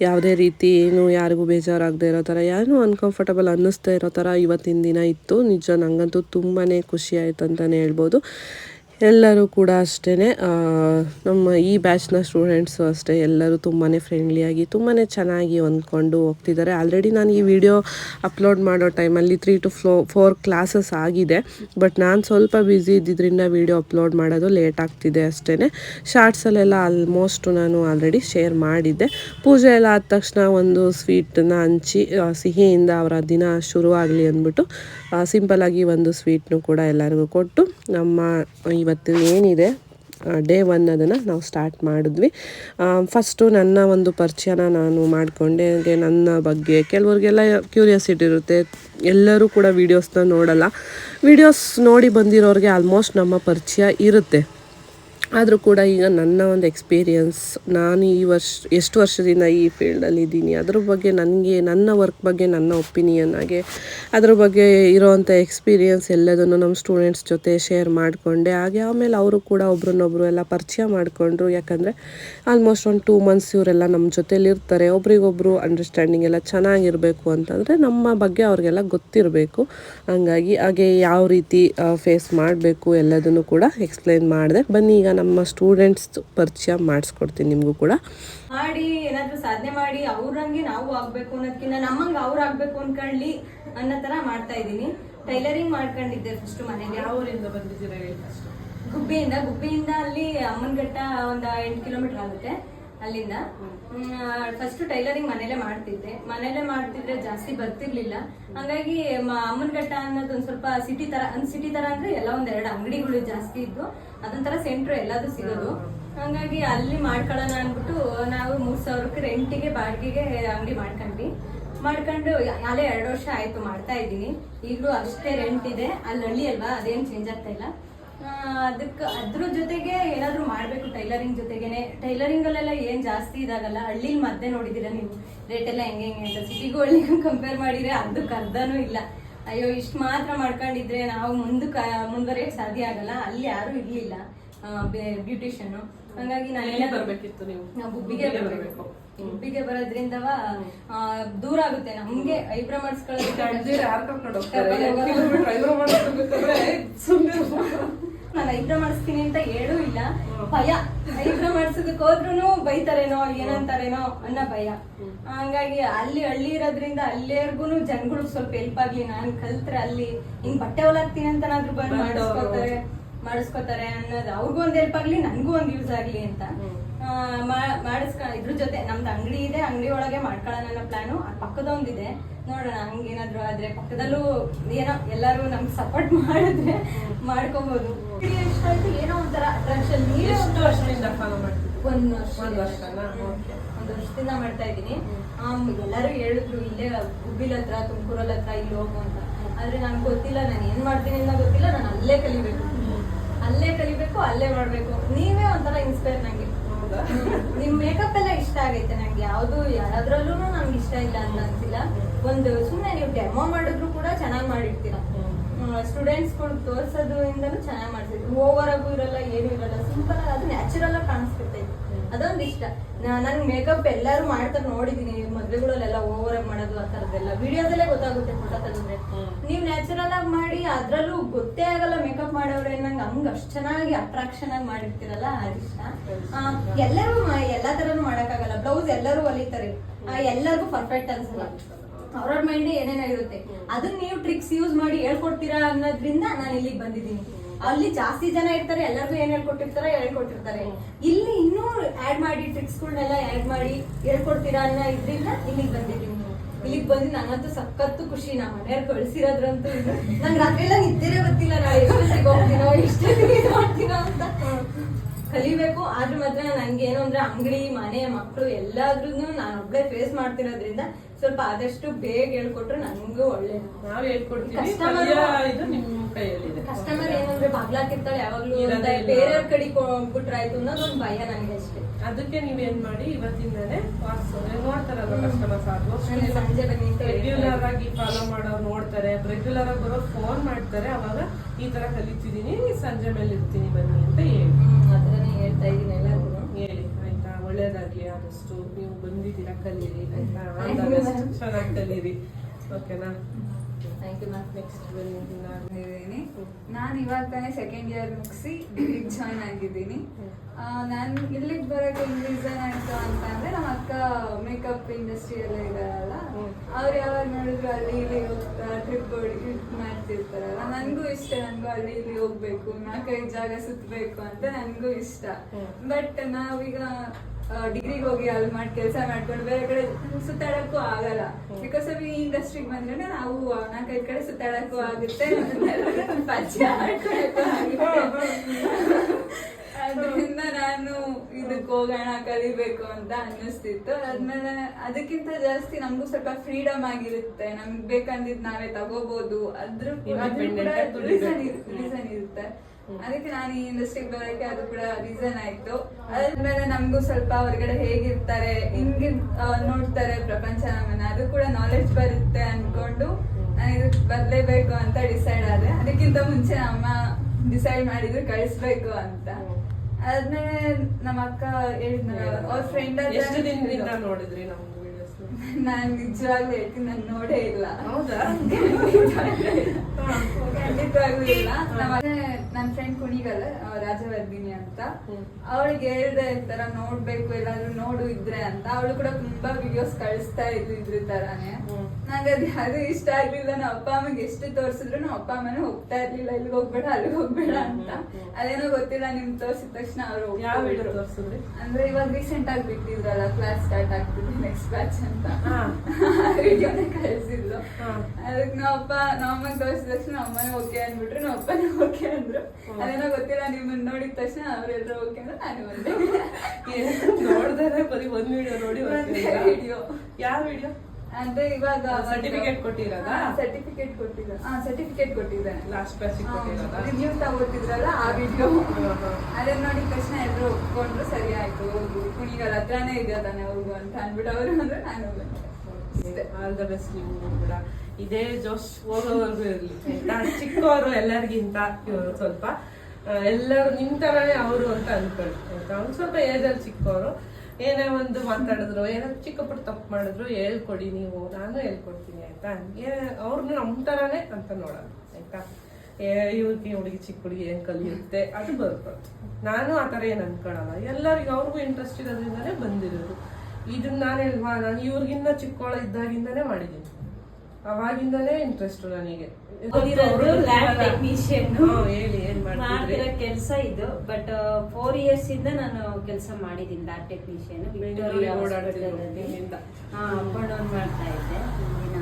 ಯಾವುದೇ ರೀತಿ ಏನು, ಯಾರಿಗೂ ಬೇಜಾರಾಗದೇ ಇರೋ ಥರ ಯಾರೂ ಅನ್ಕಂಫರ್ಟಬಲ್ ಅನ್ನಿಸ್ತಾ ಇರೋ ಥರ ಇವತ್ತಿನ ದಿನ ಇತ್ತು. ನಿಜ ನನಗಂತೂ ತುಂಬಾ ಖುಷಿ ಆಯಿತು ಅಂತಲೇ ಹೇಳ್ಬೋದು. ಎಲ್ಲರೂ ಕೂಡ ಅಷ್ಟೇ ನಮ್ಮ ಈ ಬ್ಯಾಚ್ನ ಸ್ಟೂಡೆಂಟ್ಸು ಅಷ್ಟೇ ಎಲ್ಲರೂ ತುಂಬಾ ಫ್ರೆಂಡ್ಲಿಯಾಗಿ ತುಂಬಾ ಚೆನ್ನಾಗಿ ಹೊಂದ್ಕೊಂಡು ಹೋಗ್ತಿದ್ದಾರೆ. ಆಲ್ರೆಡಿ ನಾನು ಈ ವಿಡಿಯೋ ಅಪ್ಲೋಡ್ ಮಾಡೋ ಟೈಮಲ್ಲಿ three to flow four classes ಆಗಿದೆ. ಬಟ್ ನಾನು ಸ್ವಲ್ಪ ಬ್ಯುಸಿ ಇದ್ದಿದ್ದರಿಂದ ವಿಡಿಯೋ ಅಪ್ಲೋಡ್ ಮಾಡೋದು ಲೇಟ್ ಆಗ್ತಿದೆ ಅಷ್ಟೇ ಶಾರ್ಟ್ಸಲ್ಲೆಲ್ಲ ಆಲ್ಮೋಸ್ಟ್ ನಾನು ಆಲ್ರೆಡಿ ಶೇರ್ ಮಾಡಿದ್ದೆ. ಪೂಜೆ ಎಲ್ಲ ಆದ ತಕ್ಷಣ ಒಂದು ಸ್ವೀಟನ್ನ ಹಂಚಿ ಸಿಹಿಯಿಂದ ಅವರ ದಿನ ಶುರುವಾಗಲಿ ಅಂದ್ಬಿಟ್ಟು ಸಿಂಪಲಾಗಿ ಒಂದು ಸ್ವೀಟ್ನು ಕೂಡ ಎಲ್ಲರಿಗೂ ಕೊಟ್ಟು, ನಮ್ಮ ಇವತ್ತು ಏನಿದೆ ಡೇ ಒನ್ ಅದನ್ನು ನಾವು ಸ್ಟಾರ್ಟ್ ಮಾಡಿದ್ವಿ. ಫಸ್ಟು ನನ್ನ ಒಂದು ಪರಿಚಯನ ನಾನು ಮಾಡಿಕೊಂಡೆ. ಹಾಗೆ ನನ್ನ ಬಗ್ಗೆ ಕೆಲವ್ರಿಗೆಲ್ಲ ಕ್ಯೂರಿಯಾಸಿಟಿ ಇರುತ್ತೆ. ಎಲ್ಲರೂ ಕೂಡ ವೀಡಿಯೋಸ್ನ ನೋಡಲ್ಲ. ವೀಡಿಯೋಸ್ ನೋಡಿ ಬಂದಿರೋರಿಗೆ ಆಲ್ಮೋಸ್ಟ್ ನಮ್ಮ ಪರಿಚಯ ಇರುತ್ತೆ. ಆದರೂ ಕೂಡ ಈಗ ನನ್ನ ಒಂದು ಎಕ್ಸ್ಪೀರಿಯನ್ಸ್ ನಾನು ಈ ವರ್ಷ, ಎಷ್ಟು ವರ್ಷದಿಂದ ಈ ಫೀಲ್ಡಲ್ಲಿ ಇದ್ದೀನಿ, ಅದ್ರ ಬಗ್ಗೆ ನನಗೆ, ನನ್ನ ವರ್ಕ್ ಬಗ್ಗೆ ನನ್ನ ಒಪಿನಿಯನ್ ಹಾಗೆ, ಅದ್ರ ಬಗ್ಗೆ ಇರೋವಂಥ ಎಕ್ಸ್ಪೀರಿಯನ್ಸ್ ಎಲ್ಲದನ್ನು ನಮ್ಮ ಸ್ಟೂಡೆಂಟ್ಸ್ ಜೊತೆ ಶೇರ್ ಮಾಡಿಕೊಂಡೆ. ಹಾಗೆ ಆಮೇಲೆ ಅವರು ಕೂಡ ಒಬ್ರನ್ನೊಬ್ರು ಎಲ್ಲ ಪರಿಚಯ ಮಾಡಿಕೊಂಡ್ರು. ಯಾಕಂದರೆ ಆಲ್ಮೋಸ್ಟ್ ಒಂದು ಟೂ ಮಂತ್ಸ್ ಇವರೆಲ್ಲ ನಮ್ಮ ಜೊತೇಲಿ ಇರ್ತಾರೆ. ಒಬ್ರಿಗೊಬ್ರು ಅಂಡರ್ಸ್ಟ್ಯಾಂಡಿಂಗ್ ಎಲ್ಲ ಚೆನ್ನಾಗಿರಬೇಕು ಅಂತಂದರೆ ನಮ್ಮ ಬಗ್ಗೆ ಅವ್ರಿಗೆಲ್ಲ ಗೊತ್ತಿರಬೇಕು. ಹಂಗಾಗಿ ಹಾಗೆ ಯಾವ ರೀತಿ ಫೇಸ್ ಮಾಡಬೇಕು ಎಲ್ಲದನ್ನು ಕೂಡ ಎಕ್ಸ್ಪ್ಲೈನ್ ಮಾಡಿದೆ. ಬನ್ನಿ ಈಗ ನಮ್ಮ ಸ್ಟೂಡೆಂಟ್ಸ್ ಪರಿಚಯ ಮಾಡಿಸ್ಕೊಡ್ತೀನಿ ನಿಮಗೂ ಕೂಡ. ಮಾಡಿ ಏನಾದರೂ ಸಾಧನೆ ಮಾಡಿ ಅವ್ರಂಗೆ ನಾವು ಆಗಬೇಕು ಅನ್ನೋದಕ್ಕಿಂತ ನಮ್ಮಂಗೆ ಅವ್ರು ಆಗಬೇಕು ಅನ್ಕೊಳ್ಳಿ ಅನ್ನೋ ಥರ ಮಾಡ್ತಾ ಇದೀನಿ ಟೈಲರಿಂಗ್ ಮಾಡ್ಕೊಂಡಿದ್ದೆ ಫಸ್ಟ್ ಮನೇಲಿ ಅವರಿಂದ ಬಂದಿದ್ದೀರ ಗುಬ್ಬಿಯಿಂದ ಗುಬ್ಬಿಯಿಂದ ಅಲ್ಲಿ ಅಮ್ಮನಘಟ್ಟ ಒಂದು ಎಂಟು ಕಿಲೋಮೀಟರ್ ಆಗುತ್ತೆ ಅಲ್ಲಿಂದ. ಫಸ್ಟ್ ಟೈಲರಿಂಗ್ ಮನೇಲೆ ಮಾಡ್ತಿದ್ದೆ. ಮನೇಲೆ ಮಾಡ್ತಿದ್ರೆ ಜಾಸ್ತಿ ಬರ್ತಿರ್ಲಿಲ್ಲ. ಹಂಗಾಗಿ ಮ- ಅಮ್ಮನಘಟ್ಟ ಅನ್ನೋದು ಒಂದ್ ಸ್ವಲ್ಪ ಸಿಟಿ ತರ ಒಂದ್ ಸಿಟಿ ತರ ಅಂದ್ರೆ ಎಲ್ಲ ಒಂದ್ ಎರಡು ಅಂಗಡಿಗಳು ಜಾಸ್ತಿ ಇದ್ದು ಅದೊಂಥರ ಸೆಂಟ್ರು ಎಲ್ಲದೂ ಸಿಗೋದು. ಹಂಗಾಗಿ ಅಲ್ಲಿ ಮಾಡ್ಕೊಳ್ಳೋಣ ಅಂದ್ಬಿಟ್ಟು ನಾವು ಮೂರ್ ಸಾವಿರಕ್ಕೆ ರೆಂಟಿಗೆ ಬಾಡಿಗೆಗೆ ಅಂಗಡಿ ಮಾಡ್ಕೊಂಡ್ವಿ. ಮಾಡ್ಕೊಂಡು ಅಲ್ಲೇ ಎರಡು ವರ್ಷ ಆಯ್ತು ಮಾಡ್ತಾ ಇದ್ದೀನಿ. ಈಗಲೂ ಅಷ್ಟೇ ರೆಂಟ್ ಇದೆ. ಅಲ್ಲಿ ಹಳ್ಳಿ ಅಲ್ವಾ? ಅದೇನು ಚೇಂಜ್ ಆಗ್ತಾ ಇಲ್ಲ. ಅದಕ್ಕೆ ಅದ್ರ ಜೊತೆಗೆ ಏನಾದರೂ ಮಾಡಬೇಕು ಟೈಲರಿಂಗ್ ಜೊತೆಗೇನೆ. ಟೈಲರಿಂಗ್ ಏನು ಏನ್ ಜಾಸ್ತಿ ಇದಾಗಲ್ಲ. ಹಳ್ಳಿಲಿ ಮದ್ದೆ ನೋಡಿದ್ದೀರಾ ನೀವು. ರೇಟ್ ಎಲ್ಲ ಹೆಂಗೆ ಹೆಂಗೆ ಅಂತ. ಸಿಟಿಗೂ ಹಳ್ಳಿಗೂ ಕಂಪೇರ್ ಮಾಡಿದ್ರೆ ಅದಕ್ಕೆ ಅರ್ಧನೂ ಇಲ್ಲ. ಅಯ್ಯೋ ಇಷ್ಟು ಮಾತ್ರ ಮಾಡ್ಕೊಂಡಿದ್ರೆ ನಾವು ಮುಂದಕ್ಕೆ ಮುಂದುವರಿಯಕ್ಕೆ ಸಾಧ್ಯ ಆಗಲ್ಲ. ಅಲ್ಲಿ ಯಾರು ಇರ್ಲಿಲ್ಲ ಬ್ಯೂಟಿಷಿಯನ್. ಹಂಗಾಗಿ ನಾನು ಬರಬೇಕಿತ್ತು ನೀವು. ನಾವು ಗುಬ್ಬಿಗೆ ಬರಬೇಕು. ಗುಬ್ಬಿಗೆ ಬರೋದ್ರಿಂದ ದೂರ ಆಗುತ್ತೆ. ನಮ್ಗೆ ಐಬ್ರೋ ಮಾಡಿಸ್ಕೊಳ್ಳೋದಕ್ಕೆ ಸುಮ್ಮನೆ ನಾನು ಐಬ್ರೋ ಮಾಡಿಸ್ತೀನಿ ಅಂತ ಹೇಳೂ ಇಲ್ಲ. ಭಯ. ಐಬ್ರೋ ಮಾಡ್ಸೋದಕ್ಕೆ ಹೋದ್ರೂ ಬೈತಾರೇನೋ ಏನಂತಾರೇನೋ ಅನ್ನೋ ಭಯ. ಹಂಗಾಗಿ ಅಲ್ಲಿ ಹಳ್ಳಿ ಇರೋದ್ರಿಂದ ಅಲ್ಲಿವರ್ಗು ಜನಗಳು ಸ್ವಲ್ಪ ಹೆಲ್ಪ್ ಆಗ್ಲಿ. ನಾನು ಕಲ್ತ್ರೆ ಅಲ್ಲಿ ಹಿಂಗ್ ಬಟ್ಟೆ ಹೊಲಾಗ್ತೀನಿ ಅಂತನಾದ್ರೂ ಬಂದು ಮಾಡಿಸ್ಕೊತಾರೆ ಮಾಡಿಸ್ಕೊತಾರೆ ಅನ್ನೋದು ಅವ್ರಿಗೂ ಒಂದ್ ಹೆಲ್ಪ್ ಆಗ್ಲಿ ನನಗೂ ಒಂದ್ ಯೂಸ್ ಆಗ್ಲಿ ಅಂತ. ಮಾಡಿಸ್ಕ ಇದ್ರ ಜೊತೆ ನಮ್ದು ಅಂಗಡಿ ಇದೆ ಅಂಗಡಿ ಒಳಗೆ ಮಾಡ್ಕೊಳ್ಳೋಣ ಅನ್ನೋ ಪ್ಲಾನು ಪಕ್ಕದೊಂದಿದೆ. ನೋಡೋಣ ಹಂಗೇನಾದ್ರು ಆದ್ರೆ ಪಕ್ಕದಲ್ಲೂ ಏನೋ ಎಲ್ಲರೂ ನಮ್ಗೆ ಸಪೋರ್ಟ್ ಮಾಡಿದ್ರೆ ಮಾಡ್ಕೋಬಹುದು ಎಷ್ಟಾಯ್ತು ಏನೋ ಒಂಥರ ಅಟ್ರಾಕ್ಷನ್ ನೀವೇ ಎಷ್ಟು ವರ್ಷದಿಂದ ಫಾಲೋ ಮಾಡ್ತೀವಿ ಒಂದ್ ಒಂದ್ ವರ್ಷನಾ? Okay. ಒಂದ್ ವರ್ಷದಿಂದ ಮಾಡ್ತಾ ಇದ್ದೀನಿ. ಎಲ್ಲರೂ ಹೇಳಿದ್ರು ಇಲ್ಲೇ ಗುಬ್ಬಿಲ್ ಹತ್ರ ತುಮಕೂರಲ್ಲಿ ಹತ್ರ ಇಲ್ಲಿ ಹೋಗು ಅಂತ. ಆದ್ರೆ ನನ್ಗೆ ಗೊತ್ತಿಲ್ಲ ನಾನು ಏನ್ ಮಾಡ್ತೀನಿ ಅನ್ನೋ ಗೊತ್ತಿಲ್ಲ ನಾನು ಅಲ್ಲೇ ಕಲಿಬೇಕು. ಅಲ್ಲೇ ಕಲಿಬೇಕು ಅಲ್ಲೇ ಮಾಡ್ಬೇಕು. ನೀವೇ ಒಂಥರ ಇನ್ಸ್ಪೈರ್ ನಂಗೆ. ಹೌದಾ? ನಿಮ್ ಮೇಕಪ್ ಎಲ್ಲ ಇಷ್ಟ ಆಗೈತೆ ನಂಗೆ. ಯಾವುದು ಯಾವ್ದ್ರಲ್ಲೂ ನಮ್ಗೆ ಇಷ್ಟ ಇಲ್ಲ ಅಂತ ಅನ್ಸಿಲ್ಲ. ಒಂದು ಸುಮ್ನೆ ನೀವು ಡೆಮೋ ಮಾಡಿದ್ರು ಕೂಡ ಚೆನ್ನಾಗಿ ಮಾಡಿರ್ತೀರ. ಸ್ಟೂಡೆಂಟ್ಸ್ಗಳು ತೋರ್ಸೋದು ಇಂದಲೂ ಚೆನ್ನಾಗಿ ಮಾಡ್ತಿದ್ವಿ ಓವರ್ ಆಗು ಇರಲ್ಲ, ಏನು ಇರಲ್ಲ ಸಿಂಪಲ್ ಆಗಿ ಅದು ನ್ಯಾಚುರಲ್ ಆಗಿ ಕಾಣಿಸ್ತಿರ್ತೈತೆ. ಅದೊಂದು ಇಷ್ಟ. ನಾನು ಮೇಕಪ್ ಎಲ್ಲರೂ ಮಾಡ್ತಾರೆ, ನೋಡಿದೀನಿ. ಮದ್ವೆಗಳಲ್ಲೆಲ್ಲ ಓವರ್ ಆಗಿ ಮಾಡೋದು ಆ ಥರದ್ದೆಲ್ಲ. ವಿಡಿಯೋದಲ್ಲೇ ಗೊತ್ತಾಗುತ್ತೆ ಫೋಟೋ ತಂದ್ರೆ ನೀವು ನ್ಯಾಚುರಲ್ ಆಗಿ ಮಾಡಿ, ಅದ್ರಲ್ಲೂ ಗೊತ್ತೇ ಆಗಲ್ಲ ಮೇಕಪ್ ಮಾಡೋರೆ ನಂಗೆ ಹಂಗ್ ಅಷ್ಟ್ ಚೆನ್ನಾಗಿ ಅಟ್ರಾಕ್ಷನ್ ಆಗಿ ಮಾಡಿರ್ತೀರಲ್ಲ ಅದಿಷ್ಟ ಎಲ್ಲರೂ ಎಲ್ಲಾ ತರನು ಮಾಡಕ್ಕಾಗಲ್ಲ. ಬ್ಲೌಸ್ ಎಲ್ಲರೂ ಹೊಲಿತಾರೆ. ಎಲ್ಲರಿಗೂ ಪರ್ಫೆಕ್ಟ್ ಅನ್ಸಲ್ಲ ಅವ್ರವ್ರ ಮೈಂಡ್ ಏನೇನಾಗಿರುತ್ತೆ ಇರುತ್ತೆ. ಅದನ್ನ ನೀವು ಟ್ರಿಕ್ಸ್ ಯೂಸ್ ಮಾಡಿ ಹೇಳ್ಕೊಡ್ತೀರಾ ಅನ್ನೋದ್ರಿಂದ ನಾನು ಇಲ್ಲಿಗೆ ಬಂದಿದ್ದೀನಿ. ಅಲ್ಲಿ ಜಾಸ್ತಿ ಜನ ಇರ್ತಾರೆ ಎಲ್ಲರಿಗೂ ಏನ್ ಹೇಳ್ಕೊಟ್ಟಿರ್ತಾರೆ ಹೇಳ್ಕೊಟ್ಟಿರ್ತಾರೆ. ಇಲ್ಲಿ ಇನ್ನೂ ಆಡ್ ಮಾಡಿ ಟ್ರಿಕ್ಸ್ ಗಳನ್ನೆಲ್ಲ ಆಡ್ ಮಾಡಿ ಹೇಳ್ಕೊಡ್ತೀರಾ ಅನ್ನೋ ಇದ್ರಿಂದ ಇಲ್ಲಿಗೆ ಬಂದಿದ್ದೀನಿ. ಇಲ್ಲಿಗೆ ಬಂದು ನನ್ನಂತೂ ಸಖತ್ತು ಖುಷಿ ನಮ್ಮ ಮನೆಯವ್ರು ಕಳ್ಸಿರೋದ್ರಂತೂ. ನಂಗ್ ರಾತ್ರಿ ಎಲ್ಲ ನಿದ್ದೆ ಗೊತ್ತಿಲ್ಲ ನಾ ಎಷ್ಟೊತ್ತಿಗೆ ಹೋಗ್ತೀನೋ ಎಷ್ಟೊತ್ತಿಗೆ ಇದು ಮಾಡ್ತೀನೋ ಅಂತ. ಕಲಿಬೇಕು ಆದ್ರೂ ಮಾತ್ರ ನನ್ಗೆ ಏನು ಅಂದ್ರೆ ಅಂಗಡಿ ಮನೆ ಮಕ್ಕಳು ಎಲ್ಲಾದ್ರೂ ನಾನು ಒಬ್ಳೆ ಫೇಸ್ ಮಾಡ್ತಿರೋದ್ರಿಂದ ಸ್ವಲ್ಪ ಆದಷ್ಟು ಬೇಗ ಹೇಳ್ಕೊಟ್ರೆ ನನ್ಗೂ ಒಳ್ಳೆ ನಾವ್ ಹೇಳ್ಕೊಡ್ತೀವಿ Customer- ಇದು ನಿಮ್ ಕೈಯಲ್ಲಿದೆ. ಕಸ್ಟಮರ್ ಏನಂದ್ರೆ ಬಾಗ್ಲಾಕಿರ್ತಾಳೆ ಯಾವಾಗ್ಲೂ ಅಂತ ಇಲ್ಲ. ಬೇರೆಯವ್ರ ಕಡೆ ಹೋಗ್ಬಿಟ್ರಾಯ್ತು ಅನ್ನೋದೊಂದು ಭಯ ನನ್ಗೆ ಅಷ್ಟೇ. ಅದಕ್ಕೆ ನೀವೇನ್ ಮಾಡಿ ಇವತ್ತಿಂದಾನೆ ವಾಟ್ಸ್ ನೋಡ್ತಾರಲ್ಲ ಕಸ್ಟಮರ್ಸ್ ನನಗೆ ಸಂಜೆ ಬನ್ನಿ ಅಂತ ರೆಗ್ಯುಲರ್ ಆಗಿ ಫಾಲೋ ಮಾಡೋರು ನೋಡ್ತಾರೆ ರೆಗ್ಯುಲರ್ ಆಗಿ ಬರೋ ಫೋನ್ ಮಾಡ್ತಾರೆ. ಅವಾಗ ಈ ತರ ಕಲಿತಿದೀನಿ ಸಂಜೆ ಮೇಲೆ ಇರ್ತೀನಿ ಬನ್ನಿ ಅಂತ ಹೇಳಿ. ಹ್ಮ್ ಹೇಳ್ತಾ ಇದೀನಿ ಎಲ್ಲರಿಗೂ ಹೇಳಿ ಆಯ್ತಾ? ಒಳ್ಳೇದಾಗ್ಲಿ ಆದಷ್ಟು. ನೀವು ಬಂದಿದ್ದೀರಾ ಕಲೀರಿ ಆಯ್ತಾ. ಚೆನ್ನಾಗಿ ಕಲೀರಿ ಓಕೆನಾ ಥ್ಯಾಂಕ್ ಯು ಮ್ಯಾಮ್ ನೆಕ್ಸ್ಟ್ ಬನ್ನಿ ನಾನು ಇವಾಗ ತಾನೇ ಸೆಕೆಂಡ್ ಇಯರ್ ಮುಗಿಸಿ ಡಿಗ್ರಿಗೆ ಜಾಯ್ನ್ ಆಗಿದ್ದೀನಿ. ನಾನು ಇಲ್ಲಿಗೆ ಬರೋಕ್ಕೆ ರೀಸನ್ ಆಯಿತು ಅಂತ ಅಂದರೆ ನಮ್ಮ ಅಕ್ಕ ಮೇಕಪ್ ಇಂಡಸ್ಟ್ರಿಯಲ್ಲೇ ಇದ್ದಾರಲ್ಲ ಅವ್ರು ಯಾವಾಗ ನೋಡಿದ್ರು ಅಲ್ಲಿ ಇಲ್ಲಿ ಟ್ರಿಪ್ ಮಾಡ್ತಿರ್ತಾರಲ್ಲ ನನಗೂ ಇಷ್ಟ ನನಗೂ ಅಲ್ಲಿ ಇಲ್ಲಿ ಹೋಗ್ಬೇಕು ನಾಲ್ಕೈದು ಜಾಗ ಸುತ್ತಬೇಕು ಅಂತ ನನಗೂ ಇಷ್ಟ. ಬಟ್ ನಾವೀಗ ಡಿಗ್ರಿಗೆ ಹೋಗಿ ಅಲ್ಲಿ ಮಾಡಿ ಕೆಲಸ ಮಾಡ್ಕೊಂಡು ಬೇರೆ ಕಡೆ ಸುತ್ತಾಡಕ್ಕೂ ಆಗಲ್ಲ. ಬಿಕಾಸ್ ಆಫ್ ಈ ಇಂಡಸ್ಟ್ರಿಗೆ ಬಂದ್ರೆ ನಾವು ನಾಲ್ಕೈದು ಕಡೆ ಸುತ್ತಾಡಕ್ಕೂ ಆಗುತ್ತೆ ಪರಿಚಯ ಮಾಡ್ಕೊಳಕ್ಕೂ ಆಗುತ್ತೆ. ಅದರಿಂದ ನಾನು ಇದಕ್ಕೆ ಹೋಗೋಣ ಕಲಿಬೇಕು ಅಂತ ಅನ್ನಿಸ್ತಿತ್ತು. ಆದ್ಮೇಲೆ ಅದಕ್ಕಿಂತ ಜಾಸ್ತಿ ನಮಗೂ ಸ್ವಲ್ಪ ಫ್ರೀಡಮ್ ಆಗಿರುತ್ತೆ. ನಮ್ಗೆ ಬೇಕಂದಿದ್ ನಾವೇ ತಗೋಬಹುದು ಅದ್ರ ರೀಸನ್ ಇರುತ್ತೆ. ಅದಕ್ಕೆ ನಾನು ಈ ಇಂಡಸ್ಟ್ರಿಗೆ ಬರೋಕೆ ಅದು ಕೂಡ ರೀಸನ್ ಆಯ್ತು. ಅದಾದ್ಮೇಲೆ ನಮಗೂ ಸ್ವಲ್ಪ ಹೊರಗಡೆ ಹೇಗಿರ್ತಾರೆ ಹಿಂಗೆ ನೋಡ್ತಾರೆ ಪ್ರಪಂಚ ನಮ್ಮನ್ನ ಅದು ಕೂಡ ನಾಲೆಜ್ ಬರುತ್ತೆ ಅನ್ಕೊಂಡು ನಾನು ಇದಕ್ಕೆ ಬರ್ಲೇಬೇಕು ಅಂತ ಡಿಸೈಡ್ ಆದೆ. ಅದಕ್ಕಿಂತ ಮುಂಚೆ ಅಮ್ಮ ಡಿಸೈಡ್ ಮಾಡಿದ್ರು ಕಳಿಸ್ಬೇಕು ಅಂತ. ಅದಾದ್ಮೇಲೆ ನಮ್ಮ ಅಕ್ಕ ಹೇಳಿದ್ನಲ್ಲ ಅವ್ರ ಫ್ರೆಂಡ್ ಎಷ್ಟು ದಿನದಿಂದ ನೋಡಿದ್ರಿ ವಿಡಿಯೋಸ್ ನಾನ್ ನಿಜವಾಗ್ಲೂ ಹೇಳ್ತೀನಿ ನಾನು ನೋಡೇ ಇಲ್ಲ. ಹೌದಾ? *laughs* ಖಂಡಿತವಾಗ್ಲೂ ಇಲ್ಲ. ನಮ್ಮ ನನ್ನ ಫ್ರೆಂಡ್ ಕುಣಿಗಲ್ಲ ರಾಜವರ್ಧಿನಿ ಅಂತ. ಅವಳಿಗೆ ಹೇಳ್ದೆ ಇರ್ತಾರ ತರ ನೋಡ್ಬೇಕು ಎಲ್ಲಾದ್ರೂ ನೋಡು ಇದ್ರೆ ಅಂತ. ಅವಳು ಕೂಡ ತುಂಬಾ ವಿಡಿಯೋಸ್ ಕಳಿಸ್ತಾ ಇದ್ಲು ಇದ್ರ ತರಾನೇ. ನಂಗದ್ ನಂಗೆ ಅದು ಇಷ್ಟ ಆಗ್ಲಿಲ್ಲ. ನಮ್ಮ ಅಪ್ಪ ಅಮ್ಮಗೆ ಎಷ್ಟು ತೋರಿಸಿದ್ರು ನಮ್ಮ ಅಪ್ಪ ಅಮ್ಮನೇ ಹೋಗ್ತಾ ಇರ್ಲಿಲ್ಲ. ಇಲ್ಲಿಗೆ ಹೋಗ್ಬೇಡ ಅಲ್ಲಿ ಹೋಗ್ಬೇಡ ಅಂತ. ಅದೇನೋ ಗೊತ್ತಿಲ್ಲ ನಿಮ್ ತೋರ್ಸಿದ ತಕ್ಷಣ ಅವ್ರು ಯಾವ ವಿಡಿಯೋ ಹೋಗ್ಬಿಟ್ರು. ತೋರಿಸಿದ್ರಿ? ಅಂದ್ರೆ ಇವಾಗ ರೀಸೆಂಟ್ ಆಗಿ ಬಿಟ್ಟಿದ್ರಲ್ಲ ಕ್ಲಾಸ್ ಸ್ಟಾರ್ಟ್ ಆಗ್ತಿದೆ ನೆಕ್ಸ್ಟ್ ಬ್ಯಾಚ್ ಅಂತ. ವಿಡಿಯೋನೇ ಕಳಿಸಿದ್ಲು. ಹಾ. *laughs* ಅಪ್ಪ ನಮ್ಮ ಅಮ್ಮಗೆ ತೋರಿಸಿದ ತಕ್ಷಣ ಅಮ್ಮನೇ ಓಕೆ ಅಂದ್ಬಿಟ್ರು ನಮ್ಮ ಅಪ್ಪನೇ ಓಕೆ ಅಂದ್ರು ಅದೇನೋ ಗೊತ್ತಿಲ್ಲ ನಿಮ್ಮನ್ನ ನೋಡಿದ ತಕ್ಷಣ ಅವ್ರೆಲ್ಲರೂ ಓಕೆ ಅಂದ್ರೆ ನಾನು ಒಂದೇ *laughs* ನೋಡ್ದಾರೆ ಬರೀ ಒಂದ್ ವಿಡಿಯೋ ನೋಡಿ ವಿಡಿಯೋ ಯಾವ ವಿಡಿಯೋ ಅಂದ್ರೆ ಇವಾಗ ಸರ್ಟಿಫಿಕೇಟ್ ಕೊಟ್ಟಿರೋದಾ? ಸರ್ಟಿಫಿಕೇಟ್ ಕೊಟ್ಟಿದ್ರು ಹಾ ಸರ್ಟಿಫಿಕೇಟ್ ಕೊಟ್ಟಿದ್ದಾರೆ ಲಾಸ್ಟ್ ಬ್ಯಾಚ್ ಕೊಟ್ಟಿರೋದಾ? ರಿವ್ಯೂ ತಗೋತಿದ್ರಲ್ಲ ಆ ವಿಡಿಯೋ. ಅದನ್ನ ನೋಡಿದ ತಕ್ಷಣ ಎಲ್ಲರೂ ಒಪ್ಕೊಂಡ್ರು ಸರಿ ಆಯ್ತು ಹೋಗು. ಕುಣಿಗಲ್ ಹತ್ರನೇ ಇದೆ ತಾನೆ ಹೋಗು ಅಂತ ಅಂದ್ಬಿಟ್ಟು ಅವರು ಅಂದ್ರೆ ನಾನು ಬಂದೆ. ಆಲ್ ದ ಬೆಸ್ಟ್ ನೀವು ಕೂಡ. ಇದೇ ಜೋಶ್ ಹೋಗೋವರೆಗೂ ಇರ್ಲಿ. ಆಯ್ತಾ ಚಿಕ್ಕವರು ಎಲ್ಲರಿಗಿಂತ ಸ್ವಲ್ಪ. ಎಲ್ಲರೂ ನಿಮ್ ತರನೇ ಅವರು ಅಂತ ಆಯ್ತಾ? ಒಂದ್ ಸ್ವಲ್ಪ ಏಜಲ್ಲಿ ಚಿಕ್ಕವರು ಏನೇ ಒಂದು ಮಾತಾಡಿದ್ರು, ಏನೋ ಚಿಕ್ಕ ಪುಟ್ಟ ತಪ್ಪು ಮಾಡಿದ್ರು, ಹೇಳ್ಕೊಡಿ ನೀವು. ನಾನು ಹೇಳ್ಕೊಡ್ತೀನಿ, ಆಯ್ತಾ? ಏ ಅವ್ರನ್ನ ನಮ್ ತರನೇ ಅಂತ ನೋಡೋಣ ಆಯ್ತಾ? ಇವ್ರಿಗೆ ಹುಡುಗಿ, ಚಿಕ್ಕ ಹುಡುಗಿ ಏನ್ ಕಲಿಯುತ್ತೆ, ಅದು ಬರ್ಬೋದು ನಾನು ಆ ಥರ ಏನು ಅನ್ಕೊಳಲ್ಲ. ಎಲ್ಲರಿಗೂ ಅವ್ರಿಗೂ ಇಂಟ್ರೆಸ್ಟ್ ಇರೋದ್ರಿಂದಲೇ ಬಂದಿರೋದು. ಇದನ್ನ ನಾನು ಹೇಳ್ವಾ ನಾನು ಇವ್ರಿಗಿನ್ನ ಚಿಕ್ಕವಳ ಇದ್ದಾಗಿಂದನೇ ಮಾಡಿದ್ದೀನಿ. ಅವಾಗಿಂದನೇ ಇಂಟ್ರೆಸ್ಟ್ ನನಗೆ. ಮಾಡ್ತಿರೋ ಕೆಲಸ ಇದು. ಬಟ್ ಫೋರ್ ಇಯರ್ಸ್ ಇಂದ ನಾನು ಕೆಲಸ ಮಾಡಿದ್ದೀನಿ lab technician Victoria. Up down ಮಾಡ್ತಾ ಇದ್ದೆ. ದಿನ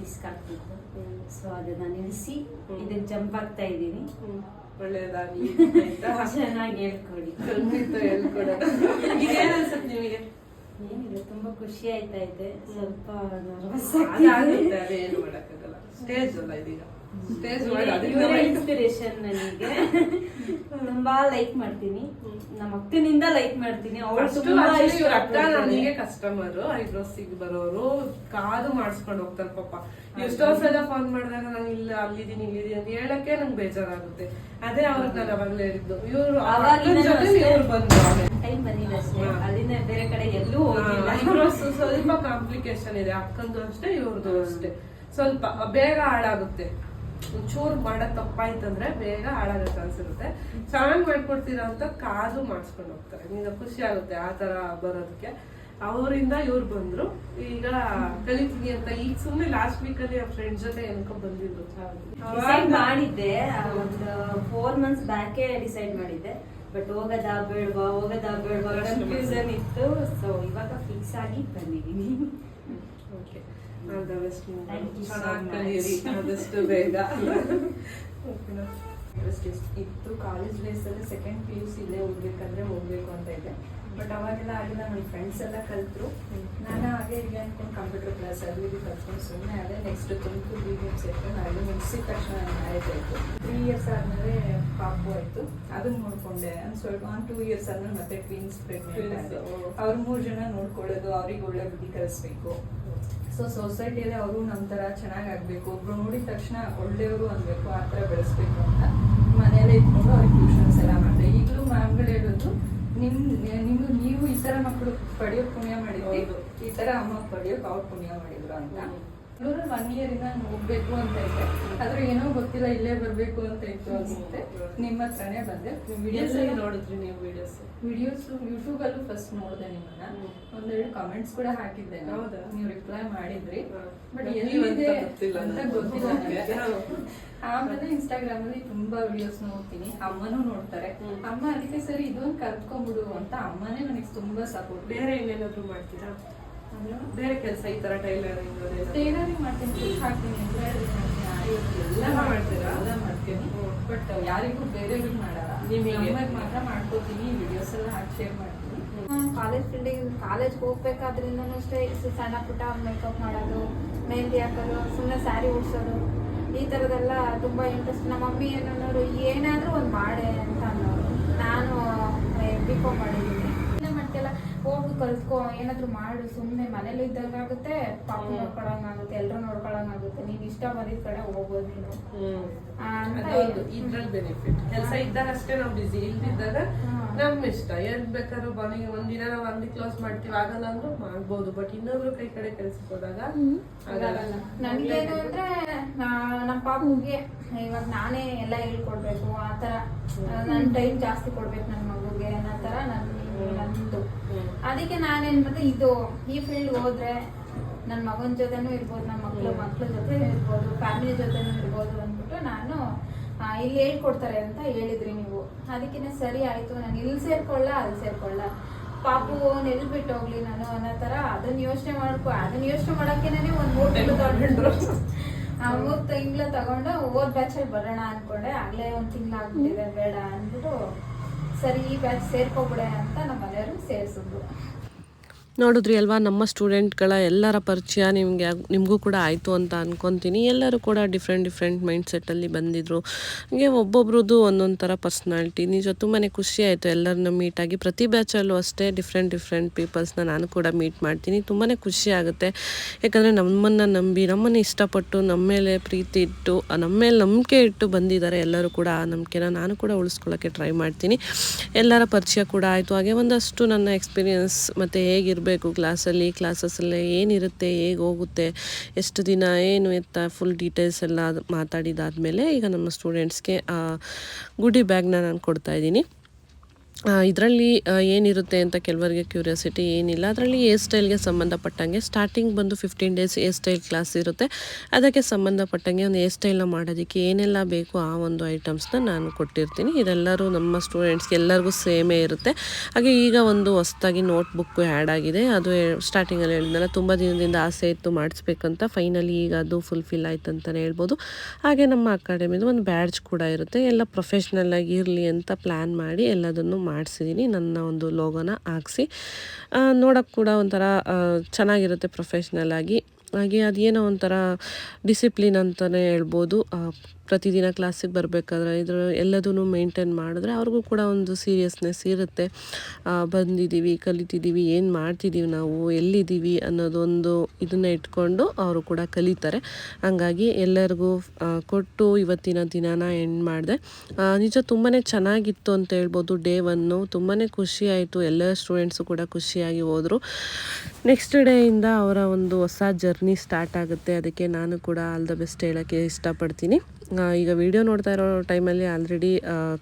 ರಿಸ್ಕ್ ಆಗ್ತಿತ್ತು ಸೊ ಅದನ್ನ ನಿಲ್ಲಿಸಿ ಇದಕ್ಕೆ ಜಂಪ್ ಆಗ್ತಾ ಇದ್ದೀನಿ. ಒಳ್ಳೆಯದಾಗಿ? *laughs* ಚೆನ್ನಾಗಿ ಹೇಳ್ಕೊಡಿ. ಖಂಡಿತ ಹೇಳ್ಕೊಡೋಣ *laughs* ನಿಮಗೆ? ಏನಿಲ್ಲ ತುಂಬಾ ಖುಷಿ ಆಯ್ತಾ ಇದೆ? ಸ್ವಲ್ಪ ನರ್ವಸ್ ಅದಾಗುತ್ತೆ ಅದೇನು ಮಾಡಕ್ಕಾಗಲ್ಲ. ಸ್ಟೇಜ್ ಅಲ್ಲ ಇದೀಗ. ನಾವು- ಇನ್ಸ್ಪಿರೇಷನ್ ನನಗೆ. ತುಂಬಾ ಲೈಕ್ ಮಾಡ್ತೀನಿ. ನಮ್ಮ ಅಕ್ಕನಿಂದ ಲೈಕ್ ಮಾಡ್ತೀನಿ. ಇವ್ರ ಅಕ್ಕ. ನನಗೆ ಕಸ್ಟಮರ್ ಸಿಗ್ ಬರೋರು ಕಾದು ಮಾಡಿಸ್ಕೊಂಡು ಹೋಗ್ತಾರೆ ಪಾಪ. ಎಷ್ಟೋ ಸಲ ಫೋನ್ ಮಾಡಿದಾಗ ನಾನು ಇಲ್ಲ ಅಲ್ಲಿದ್ದೀನಿ ಇಲ್ಲಿದ್ದೀನಿ ಅಂತ ಹೇಳಕ್ಕೆ ನಂಗೆ ಬೇಜಾರಾಗುತ್ತೆ. ಅದೇ ಅವ್ರಿಗೆ ನಾನು ಅವಾಗಲೇ ಹೇಳಿದ್ದು. ಇವ್ರು ಜೊತೆ. ಇವ್ರು ಬಂದ್ರು ಟೈಮ್ ಬಂದಿಲ್ಲ ಅಷ್ಟೇ. ಅಲ್ಲಿಂದ ಬೇರೆ ಕಡೆ ಎಲ್ಲೂ ಹೋಗಿಲ್ಲ. ಸ್ವಲ್ಪ ಕಾಂಪ್ಲಿಕೇಶನ್ ಇದೆ. ಅಕ್ಕಂದು ಅಷ್ಟೇ ಇವ್ರದ್ದು ಅಷ್ಟೇ. ಸ್ವಲ್ಪ ಬೇಗ ಹಾಳಾಗುತ್ತೆ. ಚೂರು ಮಾಡೋ ತಪ್ಪಾಯ್ತಂದ್ರೆ ಬೇಗ ಹಾಳಾಗೋ ಚಾನ್ಸ್ ಇರುತ್ತೆ ಚೆನ್ನಾಗಿ ಮಾಡ್ಕೊಡ್ತೀರಾ ಅಂತ ಕಾದು ಮಾಡಿಸ್ಕೊಂಡು ಹೋಗ್ತಾರೆ. ನಿನ್ನ ಖುಷಿ ಆಗುತ್ತೆ ಆ ತರ ಬರೋದಕ್ಕೆ. ಅವರಿಂದ ಇವ್ರು ಬಂದ್ರು. ಈಗ ಕಲಿತೀನಿ ಅಂತ ಈಗ ಸುಮ್ಮನೆ ಲಾಸ್ಟ್ ವೀಕ್ ಅಲ್ಲಿ ಫ್ರೆಂಡ್ ಜೊತೆ ಏನಕ್ಕೋ ಬಂದಿದ್ರು. ಮಾಡಿದ್ದೆ. ಒಂದು ಫೋರ್ ಮಂತ್ಸ್ ಬ್ಯಾಕೆ ಡಿಸೈಡ್ ಮಾಡಿದ್ದೆ. ಬಟ್ ಹೋಗೋದಾ ಬೇಡವಾ ಹೋಗೋದಾ ಬೇಡವಾ ಕನ್ಫ್ಯೂಸನ್ ಇತ್ತು. ಸೊ ಇವಾಗ ಫಿಕ್ಸ್ ಆಗಿ ಬಂದಿದ್ದೀನಿ okay all the best Thank you so ಚೆನ್ನಾಗಿ ಕಲಿಯಿರಿ ಆದಷ್ಟು ಬೇಗ. ಓಕೆನಾ ಇತ್ತು ಕಾಲೇಜ್ ಡೇಸಲ್ಲಿ ಸೆಕೆಂಡ್ ಪಿ ಯು ಸಿ ಇಲ್ಲೇ ಹೋಗ್ಬೇಕಂದ್ರೆ ಹೋಗ್ಬೇಕು ಅಂತ ಇದೆ ಬಟ್ ಅವಾಗೆಲ್ಲ ಆಗಿಲ್ಲ ನನ್ನ ಫ್ರೆಂಡ್ಸ್ ಎಲ್ಲ ಕಲ್ತರು. ನಾನು ಹಾಗೆ ಹೀಗೆ ಅನ್ಕೊಂಡು ಕಂಪ್ಯೂಟರ್ ಕ್ಲಾಸ್ ಅದು ಇದು ಕಲ್ತ್ಕೊಂಡು ಸುಮ್ಮನೆ ಅದೇ next Tumakuru B B M ಸೇರ್ಕೊಂಡು ಅಲ್ಲಿ ಮುಗಿಸಿದ ತಕ್ಷಣ ಮ್ಯಾರೇಜ್ ಆಯಿತು. ತ್ರೀ ಇಯರ್ಸ್ ಆದಮೇಲೆ ಪಾಪು ಆಯಿತು. ಅದನ್ನ ನೋಡಿಕೊಂಡೆ. ಒಂದು ಸ್ವಲ್ಪ ಒಂದು ಟೂ ಇಯರ್ಸ್ ಆದ್ಮೇಲೆ ಮತ್ತೆ ಟ್ವಿನ್ಸ್ ಪ್ರೆಗ್ನೆಂಟ್ ಆಯಿತು ಅವ್ರು ಮೂರು ಜನ ನೋಡ್ಕೊಳ್ಳೋದು ಅವ್ರಿಗೆ ಒಳ್ಳೆ ಬುದ್ಧಿ ಕಲಿಸ್ಬೇಕು. ಸೊ ಸೊಸೈಟಿಯಲ್ಲಿ ಅವರು ನಮ್ಮ ಥರ ಚೆನ್ನಾಗಿ ಆಗಬೇಕು. ಒಬ್ರು ನೋಡಿದ ತಕ್ಷಣ ಒಳ್ಳೆಯವರು ಅನ್ಬೇಕು ಆ ಥರ ಬೆಳೆಸ್ಬೇಕು ಅಂತ ಮನೆಯಲ್ಲೇ ಇಟ್ಕೊಂಡು ಅವ್ರಿಗೆ ಟ್ಯೂಷನ್ಸ್ ಎಲ್ಲ ಮಾಡಿದೆ. ಈಗಲೂ ಮ್ಯಾಮ್ಗಳು ಹೇಳೋದು ನಿಮ್ ನಿಮ್ಗೆ ನೀವು ಈ ತರ ಮಕ್ಕಳು ಪಡೆಯೋ ಪುಣ್ಯ ಮಾಡಿದ್ರು. ಈ ತರ ಅಮ್ಮ ಪಡೆಯೋಕ್ ಅವ್ರು ಪುಣ್ಯ ಮಾಡಿದ್ರು ಅಂತ ಇವರು ಒನ್ ಇಯರ್ ಇಂದ ಹೋಗ್ಬೇಕು ಅಂತ ಇದ್ದೆ. ಆದ್ರೆ ಏನೋ ಗೊತ್ತಿಲ್ಲ ಇಲ್ಲೇ ಬರ್ಬೇಕು ಅಂತ ಇತ್ತು ಅನ್ಸುತ್ತೆ. ನಿಮ್ಮ ಹತ್ರನೇ ಬಂದೆ. ವಿಡಿಯೋಸ್ ನೋಡಿದ್ರಿ ನೀವು ವಿಡಿಯೋಸ್ ವಿಡಿಯೋಸ್ ಯೂಟ್ಯೂಬ್ ಅಲ್ಲೂ ಫಸ್ಟ್ ನೋಡಿದೆ ನಿಮ್ಮನ್ನ. ಒಂದೆರಡು ಕಾಮೆಂಟ್ಸ್ ಕೂಡ ಹಾಕಿದ್ದೆ. ಹೌದಾ? ನೀವು ರಿಪ್ಲೈ ಮಾಡಿದ್ರಿ. ಬಟ್ ಎಲ್ಲಿದೆ ಗೊತ್ತಿಲ್ಲ ಅಂತ ಗೊತ್ತಿಲ್ಲ. ಆಮೇಲೆ ಇನ್ಸ್ಟಾಗ್ರಾಮ್ ಅಲ್ಲಿ ತುಂಬಾ ವಿಡಿಯೋಸ್ ನೋಡ್ತೀನಿ. ಅಮ್ಮನೂ ನೋಡ್ತಾರೆ. ಅಮ್ಮ ಅದಕ್ಕೆ ಸರಿ ಇದೊಂದು ಕಲ್ತ್ಕೊಂಡ್ಬಿಡು ಅಂತ ಅಮ್ಮನೇ ನನಗೆ ತುಂಬಾ ಸಪೋರ್ಟ್ ಬೇರೆ ಏನೇನಾದ್ರು ಮಾಡ್ತೀರಾ? ಬೇರೆ ಕೆಲಸ ಈ ತರ ಟೈಲರಿಂಗ್ ಟೈಲರಿಂಗ್ ಮಾಡ್ತೀನಿ ಹಾಕ್ತೀನಿ ಎಲ್ಲ ಮಾಡ್ತೀರಾ? ಎಲ್ಲ ಮಾಡ್ತೀನಿ. ಬಟ್ ಯಾರಿಗೂ ಬೇರೆ ಮಾಡಲ್ಲ. ನಿಮಗೆ? ಮಾತ್ರ ಮಾಡ್ಕೋತೀನಿ ವಿಡಿಯೋಸ್ ಎಲ್ಲ ಹಾಕಿ ಶೇರ್ ಮಾಡ್ತೀನಿ. ಕಾಲೇಜ್ ಫೀಲ್ಡಿಗೆ ಕಾಲೇಜ್ಗೆ ಹೋಗ್ಬೇಕಾದ್ರಿಂದ ಅಷ್ಟೇ ಸಣ್ಣ ಪುಟ್ಟ ಮೇಕಪ್ ಮಾಡೋದು ಮೆಹಂದಿ ಹಾಕೋದು ಸುಮ್ಮನೆ ಸ್ಯಾರಿ ಉಡ್ಸೋದು ಈ ಥರದ್ದೆಲ್ಲ ತುಂಬ ಇಂಟ್ರೆಸ್ಟ್ ನಮ್ಮ ಮಮ್ಮಿ ಏನನ್ನೋರು ಅನ್ನೋರು ಏನಾದರೂ ಒಂದು ಮಾಡೆ ಅಂತ ಅನ್ನೋರು. ನಾನು ಬಿ ಕಾಮ್ ಮಾಡಿದ್ದೀನಿ. ಹೋಗು ಕಲ್ತ್ಕೊ ಏನಾದರೂ ಮಾಡು ಸುಮ್ಮನೆ ಮನೇಲಿ ಇದ್ದಂಗಾಗುತ್ತೆ ಪಾಪ ನೋಡ್ಕೊಳಂಗಾಗುತ್ತೆ ಎಲ್ಲರೂ ನೋಡ್ಕೊಳಂಗಾಗುತ್ತೆ. ನೀನು ಇಷ್ಟ ಬಂದಿದ್ದ ಕಡೆ ಹೋಗ್ಬೋದು ನೀನು. ಇದ್ರಲ್ಲಿ ಬೆನಿಫಿಟ್ ಕೆಲಸ ಇದ್ದಾಗ ಅಷ್ಟೇ ನಾವು ಬಿಸಿ ಇಲ್ದಿದ್ದಾಗ. ನಮ್ ಇಷ್ಟ. ಎಲ್ ಬೇಕಾದ್ರೂ ಬನ್ನಿ ಒಂದಿನ ನಾವು ಅಂಗಡಿ ಕ್ಲೋಸ್ ಮಾಡ್ತೀವಿ ಆಗಲ್ಲ ಅಂದ್ರೂ ಮಾಡ್ಬೋದು. ಬಟ್ ಇನ್ನೊಬ್ರು ಕೈ ಕಡೆ ಕೆಲ್ಸಕ್ಕೆ ಹೋದಾಗ ಆಗಲ್ಲ. ನನ್ಗೇನು ಅಂದ್ರೆ ನಾ- ನಮ್ಮ ಪಾಪುಗೆ ಇವಾಗ ನಾನೇ ಎಲ್ಲ ಹೇಳ್ಕೊಡ್ಬೇಕು. ಆತರ ನನ್ ಟೈಮ್ ಜಾಸ್ತಿ ಕೊಡ್ಬೇಕು ನನ್ ಮಗುಗೆ ಅನ್ನೋ ತರ ನನ್. ಅದಕ್ಕೆ ನಾನೇನ್ ಮತ್ತೆ ಇದು, ಈ ಫೀಲ್ಡ್ ಹೋದ್ರೆ ನನ್ನ ಮಗನ ಜೊತೆನೂ ಇರ್ಬೋದು ನಮ್ಮ ಮಕ್ಳು, ಮಕ್ಳ ಜೊತೆ ಇರ್ಬೋದು ಫ್ಯಾಮಿಲಿ ಜೊತೆನೂ ಇರ್ಬೋದು ಅಂದ್ಬಿಟ್ಟು ನಾನು ಇಲ್ಲಿ ಹೇಳ್ಕೊಡ್ತಾರೆ ಅಂತ ಹೇಳಿದ್ರಿ ನೀವು. ಅದಕ್ಕಿಂತ ಸರಿ ಆಯ್ತು, ನಾನು ಇಲ್ಲಿ ಸೇರ್ಕೊಳ್ಳ, ಅಲ್ಲಿ ಸೇರ್ಕೊಳ್ಳ. ಪಾಪು ಎಲ್ಲಿ ಬಿಟ್ಟು ಹೋಗ್ಲಿ ನಾನು ಅನ್ನೋ ತರ ಅದನ್ನ ಯೋಚನೆ ಮಾಡ್ಕೊ ಅದನ್ನ ಯೋಚನೆ ಮಾಡಕ್ಕೇನೆ ಒಂದು ಮೂರು ತಿಂಗಳು ತಗೊಂಡ್ರು. ಆ, ಮೂರ್ ತಿಂಗಳು ತಗೊಂಡು ಓದ್ ಬ್ಯಾಚಲ್ಲಿ ಬರೋಣ ಅನ್ಕೊಂಡೆ. ಆಗ್ಲೇ ಒಂದ್ ತಿಂಗ್ಳು ಆಗ್ಬಿಟ್ಟಿದೆ ಬೇಡ ಅಂದ್ಬಿಟ್ಟು ಸರಿ ಈ ಬ್ಯಾಚ್ ಸೇರ್ಕೊಬಿಡೆ ಅಂತ ನಮ್ಮ ಮನೆಯವರು ಸೇರ್ಸಿದ್ರು. ನೋಡಿದ್ರಿ ಅಲ್ವಾ, ನಮ್ಮ ಸ್ಟೂಡೆಂಟ್ಗಳ ಎಲ್ಲರ ಪರಿಚಯ ನಿಮಗೆ ನಿಮಗೂ ಕೂಡ ಆಯಿತು ಅಂತ ಅನ್ಕೊತೀನಿ. ಎಲ್ಲರೂ ಕೂಡ ಡಿಫ್ರೆಂಟ್ ಡಿಫ್ರೆಂಟ್ ಮೈಂಡ್ ಸೆಟ್ಟಲ್ಲಿ ಬಂದಿದ್ರು. ಹಾಗೆ ಒಬ್ಬೊಬ್ರದ್ದು ಒಂದೊಂದು ಥರ ಪರ್ಸ್ನಾಲಿಟಿ ನಿಜ ತುಂಬಾ ಖುಷಿ ಆಯಿತು ಎಲ್ಲರನ್ನ ಮೀಟಾಗಿ ಪ್ರತಿ ಬ್ಯಾಚಲ್ಲೂ ಅಷ್ಟೇ ಡಿಫ್ರೆಂಟ್ ಡಿಫ್ರೆಂಟ್ ಪೀಪಲ್ಸ್ನ ನಾನು ಕೂಡ ಮೀಟ್ ಮಾಡ್ತೀನಿ. ತುಂಬಾ ಖುಷಿ ಆಗುತ್ತೆ. ಯಾಕಂದರೆ ನಮ್ಮನ್ನು ನಂಬಿ, ನಮ್ಮನ್ನು ಇಷ್ಟಪಟ್ಟು, ನಮ್ಮ ಮೇಲೆ ಪ್ರೀತಿ ಇಟ್ಟು ನಮ್ಮ ಮೇಲೆ ನಂಬಿಕೆ ಇಟ್ಟು ಬಂದಿದ್ದಾರೆ ಎಲ್ಲರೂ ಕೂಡ ಆ ನಂಬಿಕೆನ ನಾನು ಕೂಡ ಉಳಿಸ್ಕೊಳ್ಳೋಕ್ಕೆ ಟ್ರೈ ಮಾಡ್ತೀನಿ. ಎಲ್ಲರ ಪರಿಚಯ ಕೂಡ ಆಯಿತು. ಹಾಗೆ ಒಂದಷ್ಟು ನನ್ನ ಎಕ್ಸ್ಪೀರಿಯನ್ಸ್ ಮತ್ತು ಹೇಗಿರಬೇಕು ಕ್ಲಾಸಲ್ಲಿ, ಕ್ಲಾಸಸ್ಸಲ್ಲಿ ಏನಿರುತ್ತೆ, ಹೇಗೆ ಹೋಗುತ್ತೆ, ಎಷ್ಟು ದಿನ, ಏನು ಎತ್ತ ಫುಲ್ ಡೀಟೇಲ್ಸ್ ಎಲ್ಲ ಮಾತಾಡಿದಾದಮೇಲೆ ಈಗ ನಮ್ಮ ಸ್ಟೂಡೆಂಟ್ಸ್ಗೆ ಗುಡಿ ಬ್ಯಾಗ್ನ ನಾನು ಕೊಡ್ತಾ ಇದ್ದೀನಿ. ಇದರಲ್ಲಿ ಏನಿರುತ್ತೆ ಅಂತ ಕೆಲವರಿಗೆ ಕ್ಯೂರಿಯಾಸಿಟಿ ಏನಿಲ್ಲ. ಅದರಲ್ಲಿ ಏರ್ ಸ್ಟೈಲ್ಗೆ ಸಂಬಂಧಪಟ್ಟಂಗೆ ಸ್ಟಾರ್ಟಿಂಗ್ ಬಂದು fifteen days hair style class ಇರುತ್ತೆ. ಅದಕ್ಕೆ ಸಂಬಂಧಪಟ್ಟಂಗೆ ಒಂದು ಏರ್ ಸ್ಟೈಲ್ನ ಮಾಡೋದಕ್ಕೆ ಏನೆಲ್ಲ ಬೇಕು ಆ ಒಂದು ಐಟಮ್ಸ್ನ ನಾನು ಕೊಟ್ಟಿರ್ತೀನಿ. ಇದೆಲ್ಲರೂ ನಮ್ಮ ಸ್ಟೂಡೆಂಟ್ಸ್ಗೆ ಎಲ್ಲರಿಗೂ ಸೇಮೇ ಇರುತ್ತೆ. ಹಾಗೆ ಈಗ ಒಂದು ಹೊಸದಾಗಿ ನೋಟ್ ಬುಕ್ಕು ಆ್ಯಡ್ ಆಗಿದೆ. ಅದು ಸ್ಟಾರ್ಟಿಂಗಲ್ಲಿ ಹೇಳಿದ್ನಲ್ಲ, ತುಂಬ ದಿನದಿಂದ ಆಸೆ ಇತ್ತು ಮಾಡಿಸ್ಬೇಕಂತ. ಫೈನಲಿ ಈಗ ಅದು ಫುಲ್ಫಿಲ್ ಆಯ್ತು ಅಂತಲೇ ಹೇಳ್ಬೋದು. ಹಾಗೆ ನಮ್ಮ ಅಕಾಡೆಮಿದು ಒಂದು ಬ್ಯಾಡ್ಜ್ ಕೂಡ ಇರುತ್ತೆ. ಎಲ್ಲ ಪ್ರೊಫೆಷ್ನಲ್ ಆಗಿ ಇರಲಿ ಅಂತ ಪ್ಲ್ಯಾನ್ ಮಾಡಿ ಎಲ್ಲದನ್ನು ಮಾಡಿಸಿದ್ದೀನಿ ನನ್ನ ಒಂದು ಲೋಗೋನ ಹಾಕ್ಸಿ. ನೋಡೋಕ್ಕೆ ಕೂಡ ಒಂಥರ ಚೆನ್ನಾಗಿರುತ್ತೆ ಪ್ರೊಫೆಷ್ನಲ್ ಆಗಿ. ಹಾಗೆ ಅದೇನೋ ಒಂಥರ ಡಿಸಿಪ್ಲಿನ್ ಅಂತಲೇ ಹೇಳ್ಬೋದು. ಪ್ರತಿದಿನ ಕ್ಲಾಸಿಗೆ ಬರಬೇಕಾದ್ರೆ ಇದ್ರ ಎಲ್ಲದೂ ಮೇಂಟೈನ್ ಮಾಡಿದ್ರೆ ಅವ್ರಿಗೂ ಕೂಡ ಒಂದು ಸೀರಿಯಸ್ನೆಸ್ ಇರುತ್ತೆ. ಬಂದಿದ್ದೀವಿ, ಕಲಿತಿದ್ದೀವಿ, ಏನು ಮಾಡ್ತಿದ್ದೀವಿ ನಾವು, ಎಲ್ಲಿದ್ದೀವಿ ಅನ್ನೋದೊಂದು ಇದನ್ನ ಇಟ್ಕೊಂಡು ಅವರು ಕೂಡ ಕಲಿತಾರೆ. ಹಂಗಾಗಿ ಎಲ್ಲರಿಗೂ ಕೊಟ್ಟು ಇವತ್ತಿನ ದಿನಾನ ಎಂಡ್ ಮಾಡಿದೆ. ನಿಜ ತುಂಬಾ ಚೆನ್ನಾಗಿತ್ತು ಅಂತ ಹೇಳ್ಬೋದು ಡೇ ಒನ್ನು ತುಂಬಾ ಖುಷಿ ಆಯಿತು. ಎಲ್ಲ ಸ್ಟೂಡೆಂಟ್ಸು ಕೂಡ ಖುಷಿಯಾಗಿ ಹೋದರು. ನೆಕ್ಸ್ಟ್ ಡೇಯಿಂದ ಅವರ ಒಂದು ಹೊಸ ಜರ್ನಿ ಸ್ಟಾರ್ಟ್ ಆಗುತ್ತೆ. ಅದಕ್ಕೆ ನಾನು ಕೂಡ ಆಲ್ ದ ಬೆಸ್ಟ್ ಹೇಳೋಕ್ಕೆ ಇಷ್ಟಪಡ್ತೀನಿ. ಈಗ ವಿಡಿಯೋ ನೋಡ್ತಾ ಇರೋ ಟೈಮಲ್ಲಿ ಆಲ್ರೆಡಿ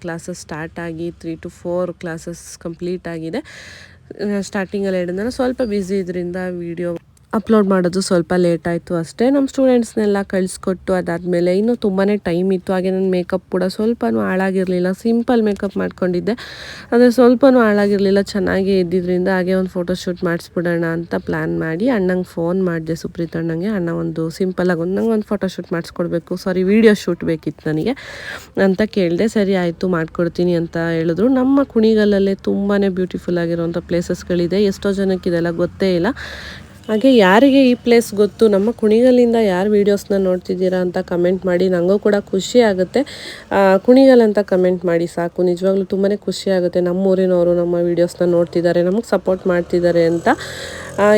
ಕ್ಲಾಸಸ್ ಸ್ಟಾರ್ಟ್ ಆಗಿ three to four classes complete ಆಗಿದೆ. ಸ್ಟಾರ್ಟಿಂಗಲ್ಲಿ ಹೇಳಿದ್ನಲ್ಲ, ಸ್ವಲ್ಪ ಬ್ಯುಸಿ ಇದರಿಂದ ವಿಡಿಯೋ ಅಪ್ಲೋಡ್ ಮಾಡೋದು ಸ್ವಲ್ಪ ಲೇಟ್ ಆಯಿತು ಅಷ್ಟೇ. ನಮ್ಮ ಸ್ಟೂಡೆಂಟ್ಸ್ನೆಲ್ಲ ಕಳಿಸ್ಕೊಟ್ಟು ಅದಾದಮೇಲೆ ಇನ್ನೂ ತುಂಬಾ ಟೈಮ್ ಇತ್ತು. ಹಾಗೆ ನನ್ನ ಮೇಕಪ್ ಕೂಡ ಸ್ವಲ್ಪನೂ ಹಾಳಾಗಿರಲಿಲ್ಲ. ಸಿಂಪಲ್ ಮೇಕಪ್ ಮಾಡ್ಕೊಂಡಿದ್ದೆ. ಆದರೆ ಸ್ವಲ್ಪನೂ ಹಾಳಾಗಿರಲಿಲ್ಲ. ಚೆನ್ನಾಗಿ ಇದ್ದಿದ್ದರಿಂದ ಹಾಗೆ ಒಂದು ಫೋಟೋಶೂಟ್ ಮಾಡಿಸ್ಬಿಡೋಣ ಅಂತ ಪ್ಲ್ಯಾನ್ ಮಾಡಿ ಅಣ್ಣಂಗೆ ಫೋನ್ ಮಾಡಿದೆ ಸುಪ್ರೀತ್ ಅಣ್ಣಂಗೆ. ಅಣ್ಣ ಒಂದು ಸಿಂಪಲಾಗಿ ಒಂದು ನಂಗೆ ಒಂದು ಫೋಟೋಶೂಟ್ ಮಾಡಿಸ್ಕೊಡ್ಬೇಕು. ಸಾರಿ ವೀಡಿಯೋ ಶೂಟ್ ಬೇಕಿತ್ತು ನನಗೆ ಅಂತ ಕೇಳಿದೆ, ಸರಿ ಆಯಿತು, ಮಾಡಿಕೊಡ್ತೀನಿ ಅಂತ ಹೇಳಿದ್ರು. ನಮ್ಮ ಕುಣಿಗಲ್ಲಲ್ಲೇ ತುಂಬಾ ಬ್ಯೂಟಿಫುಲ್ ಆಗಿರುವಂಥ ಪ್ಲೇಸಸ್ಗಳಿದೆ ಎಷ್ಟೋ ಜನಕ್ಕೆ ಇದೆಲ್ಲ ಗೊತ್ತೇ ಇಲ್ಲ. ಹಾಗೆ ಯಾರಿಗೆ ಈ ಪ್ಲೇಸ್ ಗೊತ್ತು? ನಮ್ಮ ಕುಣಿಗಲಿಂದ ಯಾರು ವೀಡಿಯೋಸ್ನ ನೋಡ್ತಿದ್ದೀರಾ ಅಂತ ಕಮೆಂಟ್ ಮಾಡಿ. ನನಗೂ ಕೂಡ ಖುಷಿ ಆಗುತ್ತೆ. ಕುಣಿಗಲ್ ಅಂತ ಕಮೆಂಟ್ ಮಾಡಿ ಸಾಕು. ನಿಜವಾಗ್ಲೂ ತುಂಬಾ ಖುಷಿ ಆಗುತ್ತೆ ನಮ್ಮೂರಿನವರು ನಮ್ಮ ವೀಡಿಯೋಸ್ನ ನೋಡ್ತಿದ್ದಾರೆ, ನಮಗೆ ಸಪೋರ್ಟ್ ಮಾಡ್ತಿದ್ದಾರೆ ಅಂತ.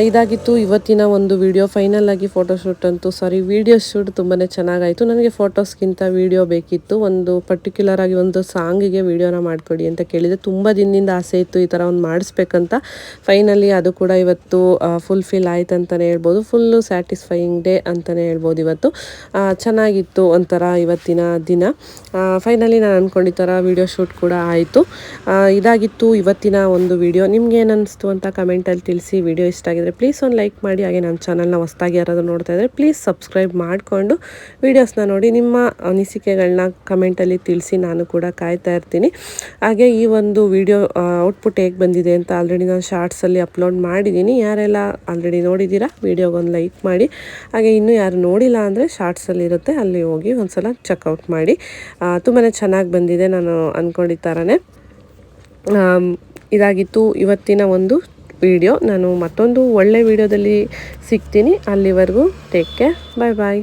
ಇದಾಗಿತ್ತು ಇವತ್ತಿನ ಒಂದು ವಿಡಿಯೋ ಫೈನಲ್ ಆಗಿ ಫೋಟೋಶೂಟ್ ಅಂತೂ ಸಾರಿ ವಿಡಿಯೋ ಶೂಟ್ ತುಂಬಾ ಚೆನ್ನಾಗಾಯಿತು. ನನಗೆ ಫೋಟೋಸ್ಗಿಂತ ವಿಡಿಯೋ ಬೇಕಿತ್ತು. ಒಂದು ಪರ್ಟಿಕ್ಯುಲರ್ ಆಗಿ ಒಂದು ಸಾಂಗಿಗೆ ವಿಡಿಯೋನ ಮಾಡಿಕೊಡಿ ಅಂತ ಕೇಳಿದೆ. ತುಂಬ ದಿನದಿಂದ ಆಸೆ ಇತ್ತು ಈ ಥರ ಒಂದು ಮಾಡಿಸ್ಬೇಕಂತ. ಫೈನಲಿ ಅದು ಕೂಡ ಇವತ್ತು ಫುಲ್ಫಿಲ್ ಆಯ್ತು ಅಂತಲೇ ಹೇಳ್ಬೋದು. ಫುಲ್ಲು ಸ್ಯಾಟಿಸ್ಫೈಯಿಂಗ್ ಡೇ ಅಂತಲೇ ಹೇಳ್ಬೋದು ಇವತ್ತು. ಚೆನ್ನಾಗಿತ್ತು ಒಂಥರ ಇವತ್ತಿನ ದಿನ. ಫೈನಲಿ ನಾನು ಅಂದ್ಕೊಂಡಿದ್ದ ಥರ ವಿಡಿಯೋ ಶೂಟ್ ಕೂಡ ಆಯಿತು. ಇದಾಗಿತ್ತು ಇವತ್ತಿನ ಒಂದು ವಿಡಿಯೋ ನಿಮ್ಗೆ ಏನು ಅನಿಸ್ತು ಅಂತ ಕಮೆಂಟಲ್ಲಿ ತಿಳಿಸಿ. ವಿಡಿಯೋ ಇಷ್ಟ ಆಗಿದ್ರೆ ಪ್ಲೀಸ್ ಒಂದು ಲೈಕ್ ಮಾಡಿ, ಹಾಗೆ ನನ್ನ ಚಾನಲ್ನ ಹೊಸ್ದಾಗಿ ಯಾರಾದರೂ ನೋಡ್ತಾ ಇದ್ದರೆ ಪ್ಲೀಸ್ ಸಬ್ಸ್ಕ್ರೈಬ್ ಮಾಡಿಕೊಂಡು ವೀಡಿಯೋಸ್ನ ನೋಡಿ. ನಿಮ್ಮ ಅನಿಸಿಕೆಗಳನ್ನ ಕಮೆಂಟಲ್ಲಿ ತಿಳಿಸಿ ನಾನು ಕೂಡ ಕಾಯ್ತಾ ಇರ್ತೀನಿ. ಹಾಗೆ ಈ ಒಂದು ವಿಡಿಯೋ ಔಟ್ಪುಟ್ ಹೇಗೆ ಬಂದಿದೆ ಅಂತ ಆಲ್ರೆಡಿ ನಾನು ಶಾರ್ಟ್ಸಲ್ಲಿ ಅಪ್ಲೋಡ್ ಮಾಡಿದ್ದೀನಿ. ಯಾರೆಲ್ಲ ಆಲ್ರೆಡಿ ನೋಡಿದ್ದೀರಾ ವಿಡಿಯೋಗೊಂದು ಲೈಕ್ ಮಾಡಿ. ಹಾಗೆ ಇನ್ನೂ ಯಾರು ನೋಡಿಲ್ಲ ಅಂದರೆ ಶಾರ್ಟ್ಸಲ್ಲಿರುತ್ತೆ ಅಲ್ಲಿ ಹೋಗಿ ಒಂದ್ಸಲ ಚೆಕ್ಔಟ್ ಮಾಡಿ. ತುಂಬಾ ಚೆನ್ನಾಗಿ ಬಂದಿದೆ ನಾನು ಅಂದ್ಕೊಂಡಿದ್ದ ಥರನೇ ಇದಾಗಿತ್ತು ಇವತ್ತಿನ ಒಂದು ವಿಡಿಯೋ ನಾನು ಮತ್ತೊಂದು ಒಳ್ಳೆ ವಿಡಿಯೋದಲ್ಲಿ ಸಿಗ್ತೀನಿ. ಅಲ್ಲಿವರೆಗೂ ಟೇಕ್ ಕೇರ್ ಬಾಯ್ ಬಾಯ್